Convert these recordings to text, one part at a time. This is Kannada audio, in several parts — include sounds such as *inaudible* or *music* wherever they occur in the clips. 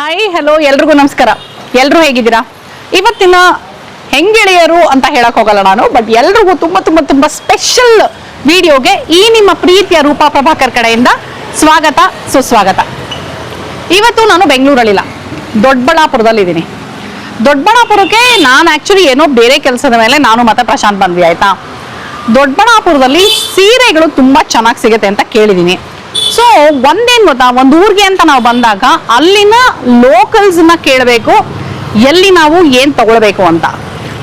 ಹಾಯ್ ಹಲೋ ಎಲ್ರಿಗೂ ನಮಸ್ಕಾರ. ಎಲ್ರು ಹೇಗಿದ್ದೀರಾ? ಇವತ್ತಿನ ಹೆಂಗೆಳೆಯರು ಅಂತ ಹೇಳಕ್ ಹೋಗಲ್ಲ ನಾನು ಬಟ್ ಎಲ್ರಿಗೂ ತುಂಬಾ ತುಂಬಾ ತುಂಬಾ ಸ್ಪೆಷಲ್ ವಿಡಿಯೋಗೆ ಈ ನಿಮ್ಮ ಪ್ರೀತಿಯ ರೂಪಾ ಪ್ರಭಾಕರ್ ಕಡೆಯಿಂದ ಸ್ವಾಗತ, ಸುಸ್ವಾಗತ. ಇವತ್ತು ನಾನು ಬೆಂಗಳೂರಲ್ಲಿಲ್ಲ. ದೊಡ್ಡಬಳ್ಳಾಪುರದಲ್ಲಿದ್ದೀನಿ ದೊಡ್ಡಬಳ್ಳಾಪುರಕ್ಕೆ ನಾನು ಆಕ್ಚುಲಿ ಏನೋ ಬೇರೆ ಕೆಲಸದ ಮೇಲೆ ನಾನು ಮತ್ತೆ ಪ್ರಶಾಂತ್ ಬಂದ್ವಿ, ಆಯ್ತಾ? ದೊಡ್ಡಬಳ್ಳಾಪುರದಲ್ಲಿ ಸೀರೆಗಳು ತುಂಬಾ ಚೆನ್ನಾಗಿ ಸಿಗುತ್ತೆ ಅಂತ ಕೇಳಿದ್ದೀನಿ. ಸೊ ಒಂದೇನ್ ಗೊತ್ತಾ? ಒಂದು ಊರಿಗೆ ಅಂತ ನಾವು ಬಂದಾಗ ಅಲ್ಲಿನ ಲೋಕಲ್ಸ್ನ ಕೇಳಬೇಕು, ಎಲ್ಲಿ ನಾವು ಏನ್ ತಗೊಳ್ಬೇಕು ಅಂತ.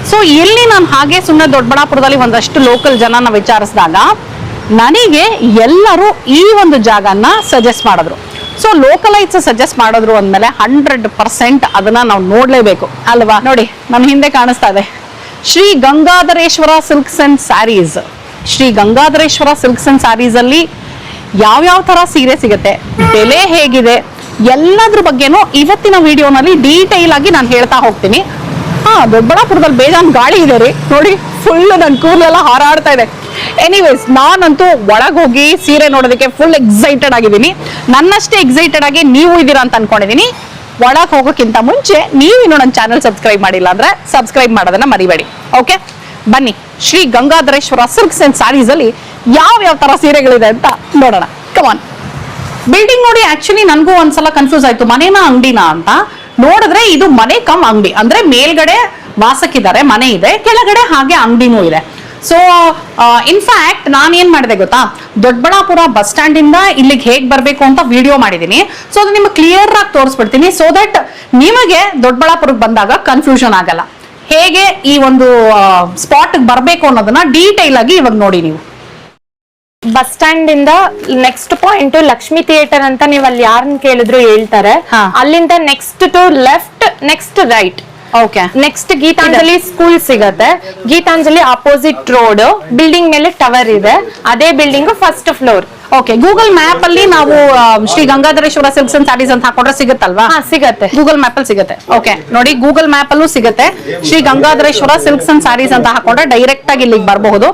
ಸೊ ಎಲ್ಲಿ ನಾನು ಹಾಗೆ ಸುಮ್ಮನೆ ದೊಡ್ಡಬಳ್ಳಾಪುರದಲ್ಲಿ ಒಂದಷ್ಟು ಲೋಕಲ್ ಜನನ ವಿಚಾರಿಸಿದಾಗ ನನಗೆ ಎಲ್ಲರೂ ಈ ಒಂದು ಜಾಗನ ಸಜೆಸ್ಟ್ ಮಾಡಿದ್ರು. ಸೊ ಲೋಕಲೈಟ್ಸ್ ಸಜೆಸ್ಟ್ ಮಾಡಿದ್ರು ಅಂದಮೇಲೆ ಹಂಡ್ರೆಡ್ ಪರ್ಸೆಂಟ್ ಅದನ್ನ ನಾವು ನೋಡ್ಲೇಬೇಕು. ಅಲ್ವಾ? ನೋಡಿ ನಮ್ಮ ಹಿಂದೆ ಕಾಣಿಸ್ತಾ ಇದೆ. Shri Gangadhareshwara silks and sarees Shri Gangadhareshwara silks and sarees ಅಲ್ಲಿ ಯಾವ್ಯಾವ ತರ ಸೀರೆ ಸಿಗುತ್ತೆ, ಬೆಲೆ ಹೇಗಿದೆ, ಎಲ್ಲದ್ರ ಬಗ್ಗೆನೂ ಇವತ್ತಿನ ವಿಡಿಯೋನಲ್ಲಿ ಡೀಟೇಲ್ ಆಗಿ ನಾನು ಹೇಳ್ತಾ ಹೋಗ್ತೀನಿ. ಹಾ, ದೊಡ್ಡಬಳ್ಳಾಪುರದಲ್ಲಿ ಬೇಜಾನ್ ಗಾಳಿ ಇದೆ ರೀ. ನೋಡಿ ಫುಲ್ ನನ್ನ ಕೂದಲೆಲ್ಲ ಹಾರಾಡ್ತಾ ಇದೆ. ಎನಿವೇಸ್ ನಾನಂತೂ ಒಳಗೋಗಿ ಸೀರೆ ನೋಡೋದಕ್ಕೆ ಫುಲ್ ಎಕ್ಸೈಟೆಡ್ ಆಗಿದ್ದೀನಿ. ನನ್ನಷ್ಟೇ ಎಕ್ಸೈಟೆಡ್ ಆಗಿ ನೀವು ಇದ್ದೀರಾ ಅಂತ ಅನ್ಕೊಂಡಿದ್ದೀನಿ ಒಳಗೆ ಹೋಗೋಕ್ಕಿಂತ ಮುಂಚೆ ನೀವು ಇನ್ನೂ ನನ್ನ ಚಾನಲ್ ಸಬ್ಸ್ಕ್ರೈಬ್ ಮಾಡಿಲ್ಲ ಅಂದ್ರೆ ಸಬ್ಸ್ಕ್ರೈಬ್ ಮಾಡೋದನ್ನ ಮರಿಬೇಡಿ. ಓಕೆ ಬನ್ನಿ, ಶ್ರೀ ಗಂಗಾಧರೇಶ್ವರ ಸಿಲ್ಕ್ಸ್ ಅಂಡ್ ಸ್ಯಾರೀಸ್ ಅಲ್ಲಿ ಯಾವ ಯಾವ ತರ ಸೀರೆಗಳಿದೆ ಅಂತ ನೋಡೋಣ. ಕಮಾನ್ ಬಿಲ್ಡಿಂಗ್ ನೋಡಿ ಆಕ್ಚುಲಿ ನನಗೂ ಒಂದ್ಸಲ ಕನ್ಫ್ಯೂಸ್ ಆಯ್ತು. ಮನೇನ ಅಂಗಡಿನ ಅಂತ. ನೋಡಿದ್ರೆ ಇದು ಮನೆ ಕಮ್ ಅಂಗಡಿ. ಅಂದ್ರೆ ಮೇಲ್ಗಡೆ ವಾಸಕ್ಕಿದ್ದಾರೆ, ಮನೆ ಇದೆ, ಕೆಳಗಡೆ ಹಾಗೆ ಅಂಗಡಿನೂ ಇದೆ. ಸೊ ಇನ್ಫ್ಯಾಕ್ಟ್ ನಾನು ಏನ್ ಮಾಡಿದೆ ಗೊತ್ತಾ? ದೊಡ್ಡಬಳ್ಳಾಪುರ ಬಸ್ ಸ್ಟ್ಯಾಂಡ್ ಇಂದ ಇಲ್ಲಿಗೆ ಹೇಗೆ ಬರಬೇಕು ಅಂತ ವಿಡಿಯೋ ಮಾಡಿದ್ದೀನಿ ಸೊ ಅದು ನಿಮ್ಗೆ ಕ್ಲಿಯರ್ ಆಗಿ ತೋರಿಸ್ಬಿಡ್ತೀನಿ. ಸೊ ದಟ್ ನಿಮಗೆ ದೊಡ್ಡಬಳ್ಳಾಪುರಕ್ಕೆ ಬಂದಾಗ ಕನ್ಫ್ಯೂಷನ್ ಆಗಲ್ಲ. ಹೇಗೆ ಈ ಒಂದು ಸ್ಪಾಟ್ ಬರಬೇಕು ಅನ್ನೋದನ್ನ ಡೀಟೇಲ್ ಆಗಿ ಇವಾಗ ನೋಡಿ ನೀವು. ಬಸ್ ಸ್ಟ್ಯಾಂಡ್ ಇಂದ ನೆಕ್ಸ್ಟ್ ಪಾಯಿಂಟ್ ಲಕ್ಷ್ಮಿ ಥಿಯೇಟರ್ ಅಂತ ನೀವು ಅಲ್ಲಿ ಯಾರನ್ನ ಕೇಳಿದ್ರು ಹೇಳ್ತಾರೆ. ಅಲ್ಲಿಂದ next to left next right okay next Geetanjali school ಸಿಗತ್ತೆ. ಗೀತಾಂಜಲಿ ಅಪೋಸಿಟ್ ರೋಡ್ ಬಿಲ್ಡಿಂಗ್ ಮೇಲೆ ಟವರ್ ಇದೆ. ಅದೇ building first floor okay Google map ಅಲ್ಲಿ ನಾವು ಶ್ರೀ ಗಂಗಾಧರೇಶ್ವರ ಸಿಲ್ಕ್ಸ್ ಅಂಡ್ ಸ್ಯಾರೀಸ್ ಅಂತ ಹಾಕೊಂಡ್ರೆ ಸಿಗುತ್ತಲ್ವಾ? ಸಿಗುತ್ತೆ ಸಿಗತ್ತೆ. ಗೂಗಲ್ ಮ್ಯಾಪ್ ಅಲ್ಲಿ ಸಿಗುತ್ತೆ. ಓಕೆ ನೋಡಿ ಗೂಗಲ್ ಮ್ಯಾಪ್ ಅಲ್ಲೂ ಸಿಗುತ್ತೆ. ಶ್ರೀ ಗಂಗಾಧರೇಶ್ವರ ಸಿಲ್ಕ್ಸ್ ಅಂಡ್ ಸ್ಯಾರೀಸ್ ಅಂತ ಹಾಕೊಂಡ್ರೆ ಡೈರೆಕ್ಟ್ ಆಗಿ ಇಲ್ಲಿಗೆ ಬರಬಹುದು.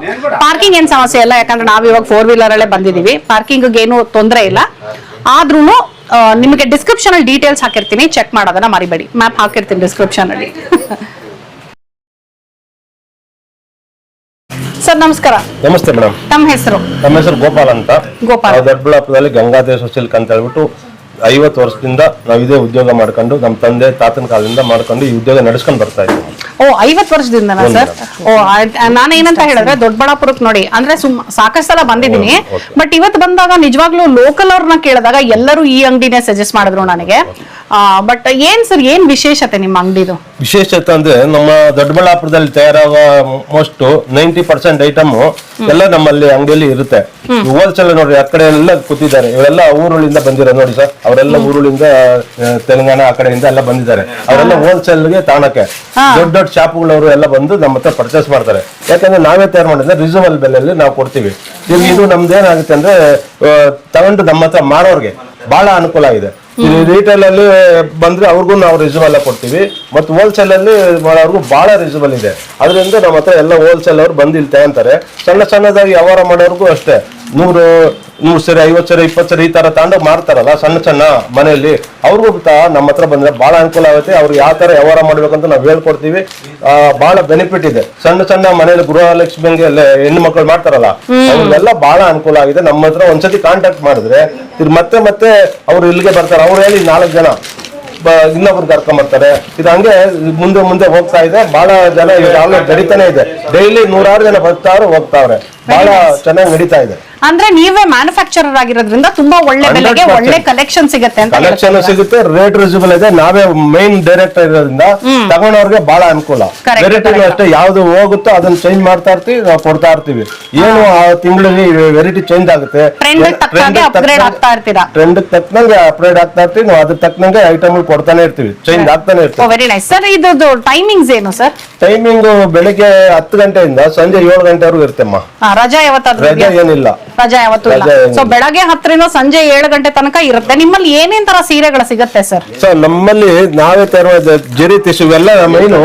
ಪಾರ್ಕಿಂಗ್ ಏನ್ ಸಮಸ್ಯೆ ಇಲ್ಲ ಯಾಕಂದ್ರೆ ನಾವ್ ಇವಾಗ ಫೋರ್ ವೀಲರ್ ಅಲ್ಲೇ ಬಂದಿದೀವಿ. ಪಾರ್ಕಿಂಗ್ ಏನು ತೊಂದರೆ ಇಲ್ಲ. ಆದ್ರೂ ನಿಮಗೆ ಡಿಸ್ಕ್ರಿಪ್ಷನ್ ಅಲ್ಲಿ ಡೀಟೇಲ್ಸ್ ಹಾಕಿರ್ತೀನಿ. ಚೆಕ್ ಮಾಡೋದನ್ನ ಮರಿಬೇಡಿ. ಮ್ಯಾಪ್ ಹಾಕಿರ್ತೀನಿ ಡಿಸ್ಕ್ರಿಪ್ಷನ್ ಅಲ್ಲಿ. *laughs* ಸರ್ ನಮಸ್ಕಾರ. ನಮಸ್ತೆ ಮೇಡಮ್. ತಮ್ಮ ಹೆಸರು? ತಮ್ಮ ಹೆಸರು ಗೋಪಾಲ್ ಅಂತ. ಗೋಪಾಲ್. ನಾವು ದೊಡ್ಡಬಳ್ಳಾಪುರದಲ್ಲಿ ಗಂಗಾಧರೇಶ್ವರ ಸಿಲ್ಕ್ ಅಂತ ಹೇಳ್ಬಿಟ್ಟು ಐವತ್ತು ವರ್ಷದಿಂದ ನಾವು ಇದೇ ಉದ್ಯೋಗ ಮಾಡ್ಕೊಂಡು ನಮ್ಮ ತಂದೆ ತಾತನ ಕಾಲದಿಂದ ಮಾಡ್ಕೊಂಡು ಈ ಉದ್ಯೋಗ ನಡೆಸ್ಕೊಂಡು ಬರ್ತಾ ಇದ್ದೀವಿ. ಓ ಐವತ್ತು ವರ್ಷದಿಂದ ಸರ್? ಓ ನಾನು ಏನಂತ ಹೇಳಿದ್ರೆ ದೊಡ್ಡಬಳ್ಳಾಪುರಕ್ಕೆ ನೋಡಿ ಅಂದ್ರೆ ಸುಮ್ ಸಾಕಷ್ಟು ಸಲ ಬಂದಿದ್ದೀನಿ. ಬಟ್ ಇವತ್ತು ಬಂದಾಗ ನಿಜವಾಗ್ಲೂ ಲೋಕಲ್ ಅವ್ರನ್ನ ಕೇಳಿದಾಗ ಎಲ್ಲರೂ ಈ ಅಂಗಡಿನೇ ಸಜೆಸ್ಟ್ ಮಾಡಿದ್ರು ನನಗೆ. ಬಟ್ ಏನ್ ಸರ್ ಏನ್ ವಿಶೇಷತೆ ನಿಮ್ಮ ಅಂಗಡಿದು? ವಿಶೇಷತೆ ಅಂದ್ರೆ ನಮ್ಮ ದೊಡ್ಡಬಳ್ಳಾಪುರದಲ್ಲಿ ತಯಾರಾಗುವ ಮೋಸ್ಟ್ ನೈಂಟಿ ಪರ್ಸೆಂಟ್ ಐಟಮ್ ಎಲ್ಲ ನಮ್ಮಲ್ಲಿ ಅಂಗಡಿಯಲ್ಲಿ ಇರುತ್ತೆ. ಹೋಲ್ಸೇಲ್ ನೋಡ್ರಿ ಆ ಕಡೆ ಎಲ್ಲ ಕೂತಿದ್ದಾರೆ. ಇವರೆಲ್ಲ ಊರುಗಳಿಂದ ಬಂದಿರೋ ನೋಡಿ ಸರ್. ಅವರೆಲ್ಲ ಊರುಗಳಿಂದ ತೆಲಂಗಾಣ ಆ ಕಡೆಯಿಂದ ಎಲ್ಲ ಬಂದಿದ್ದಾರೆ. ಅವರೆಲ್ಲ ಹೋಲ್ಸೇಲ್ಗೆ ತಾಣಕ್ಕೆ. ದೊಡ್ಡ ದೊಡ್ಡ ಶಾಪ್ಗಳವರು ಎಲ್ಲ ಬಂದು ನಮ್ಮ ಹತ್ರ ಪರ್ಚೇಸ್ ಮಾಡ್ತಾರೆ. ಯಾಕಂದ್ರೆ ನಾವೇ ತಯಾರು ಮಾಡಿದ್ರೆ ರೀಸನಬಲ್ ಬೆಲೆಯಲ್ಲಿ ನಾವು ಕೊಡ್ತೀವಿ. ಇದು ನಮ್ದು ಏನಾಗುತ್ತೆ ಅಂದ್ರೆ ತಗೊಂಡು ನಮ್ಮ ಹತ್ರ ಮಾರೋರ್ಗೆ. ಬಹಳ ಅನುಕೂಲ ಇದೆ. ರಿಟೇಲ್ ಅಲ್ಲಿ ಬಂದ್ರೆ ಅವ್ರಿಗೂ ನಾವು ರಿಸಬಲ್ ಕೊಡ್ತೀವಿ. ಮತ್ತು ಹೋಲ್ಸೇಲ್ ಅಲ್ಲಿ ಮಾಡೋರ್ಗು ಬಹಳ ರಿಸಬಲ್ ಇದೆ. ಅದರಿಂದ ನಮ್ಮ ಹತ್ರ ಎಲ್ಲ ಹೋಲ್ಸೇಲ್ ಅವ್ರು ಬಂದು ಅಂತಾರೆ. ಸಣ್ಣ ಸಣ್ಣದಾಗಿ ವ್ಯವಹಾರ ಮಾಡೋರ್ಗು ಅಷ್ಟೇ. ನೂರು ನೂರು ಸರಿ ಐವತ್ತು ಸರಿ ಇಪ್ಪತ್ತು ಸರಿ ಈ ತರ ತಗೊಂಡು ಮಾರ್ತಾರಲ್ಲ ಸಣ್ಣ ಸಣ್ಣ ಮನೆಯಲ್ಲಿ. ಅವ್ರಿಗೂ ತ ನಮ್ಮ ಹತ್ರ ಬಂದ್ರೆ ಬಹಳ ಅನುಕೂಲ ಆಗುತ್ತೆ. ಅವ್ರಿಗೆ ಯಾವ ತರ ವ್ಯವಹಾರ ಮಾಡ್ಬೇಕಂತ ನಾವು ಹೇಳ್ಕೊಡ್ತೀವಿ. ಆ, ಬಹಳ ಬೆನಿಫಿಟ್ ಇದೆ. ಸಣ್ಣ ಸಣ್ಣ ಮನೆಯಲ್ಲಿ ಗೃಹಲಕ್ಷ್ಮಿಗೆ ಹೆಣ್ಣು ಮಕ್ಕಳು ಮಾಡ್ತಾರಲ್ಲ ಅವ್ರಿಗೆಲ್ಲ ಬಹಳ ಅನುಕೂಲ ಆಗಿದೆ. ನಮ್ಮ ಹತ್ರ ಒಂದ್ಸತಿ ಕಾಂಟ್ಯಾಕ್ಟ್ ಮಾಡಿದ್ರೆ ಇದು ಮತ್ತೆ ಮತ್ತೆ ಅವ್ರು ಇಲ್ಲಿಗೆ ಬರ್ತಾರೆ. ಅವ್ರು ಹೇಳಿ ನಾಲ್ಕು ಜನ ಇನ್ನೊಬ್ರು ಕರ್ಕೊಂಬರ್ತಾರೆ. ಇದು ಹಂಗೆ ಮುಂದೆ ಮುಂದೆ ಹೋಗ್ತಾ ಇದೆ. ಬಹಳ ಜನ ಈಗಾಗಲೇ ನಡೀತಾನೆ ಇದೆ. ಡೈಲಿ ನೂರಾರು ಜನ ಬರ್ತಾವ್ರೆ ಹೋಗ್ತಾವ್ರೆ. ಬಹಳ ಚೆನ್ನಾಗಿ ನಡೀತಾ ಇದೆ. ಅಂದ್ರೆ ನೀವೇ ಮ್ಯಾನುಫ್ಯಾಕ್ಚರರ್ ಆಗಿರೋದ್ರಿಂದ ತುಂಬಾ ಒಳ್ಳೆ ಬೆಲೆಗೆ 100% ಒಳ್ಳೆ ಕಲೆಕ್ಷನ್ ಸಿಗುತ್ತೆ ಅಂತ ಕಲೆಕ್ಷನ್ ಸಿಗುತ್ತೆ ರೇಟ್ ರಿಸಬಲ್ ಇದೆ. ನಾವೇ ಮೈನ್ ಡೈರೆಕ್ಟರ್ ಇರೋದ್ರಿಂದ ತಗೊಂಡವ್ರಿಗೆ ಬಹಳ ಅನುಕೂಲ. Correct, variety correct. ಅಷ್ಟೇ ಯಾವ್ದು ಹೋಗುತ್ತೋ ಅದನ್ನ ಚೇಂಜ್ ಮಾಡ್ತಾ ಇರ್ತೀವಿ ನಾವು ಕೊಡ್ತಾ ಇರ್ತೀವಿ. ಏನು ಆ ತಿಂಗಳಲ್ಲಿ ವೆರೈಟಿ ಚೇಂಜ್ ಆಗುತ್ತೆ? Trend ಗೆ ತಕ್ಕಂಗೆ upgrade ಆಗ್ತಾ ಇರ್ತೀರಾ? ಟ್ರೆಂಡ್ ತಕ್ಕನಂಗೆ ಅಪ್ಗ್ರೇಡ್ ಆಗ್ತಾ ಇರ್ತೀವಿ ನಾವು ಅದ್ರ ತಕ್ಕನಂಗೆ ಐಟಮ್ ಕೊಡ್ತಾನೆ ಇರ್ತೀವಿ. ಚೇಂಜ್ ಆಗ್ತಾನೆ ಇರ್ತೀವಿ. ವೆರಿ ನೈಸ್ ಸರ್ ಇದ್ರದ್ದು ಟೈಮಿಂಗ್ಸ್ ಏನು ಸರ್ ಟೈಮಿಂಗ್ ಬೆಳಿಗ್ಗೆ ಹತ್ತು ಗಂಟೆಯಿಂದ ಸಂಜೆ ಏಳು ಗಂಟೆವರೆಗೂ ಇರ್ತೇಮ್ಮ ರಜಾ ಯಾವತ್ತಾದ್ರೂ ರಜೆ? ಏನಿಲ್ಲ. ರಜಾ ಯಾವತ್ತೂ ಇಲ್ಲ. ರಜಾ ಏನಿಲ್ಲ. ಸೊ ಬೆಳಗ್ಗೆ ಹತ್ತರಿಂದ ಸಂಜೆ ಏಳು ಗಂಟೆ ತನಕ ಇರುತ್ತೆ. ನಿಮ್ಮಲ್ಲಿ ಏನೇನ್ ತರ ಸೀರೆಗಳು ಸಿಗುತ್ತೆ ಸರ್ ಸೊ ನಮ್ಮಲ್ಲಿ ನಾವೇ ತರುವ ಜರಿ ತಿಸು ಇವೆಲ್ಲ ಮೈನು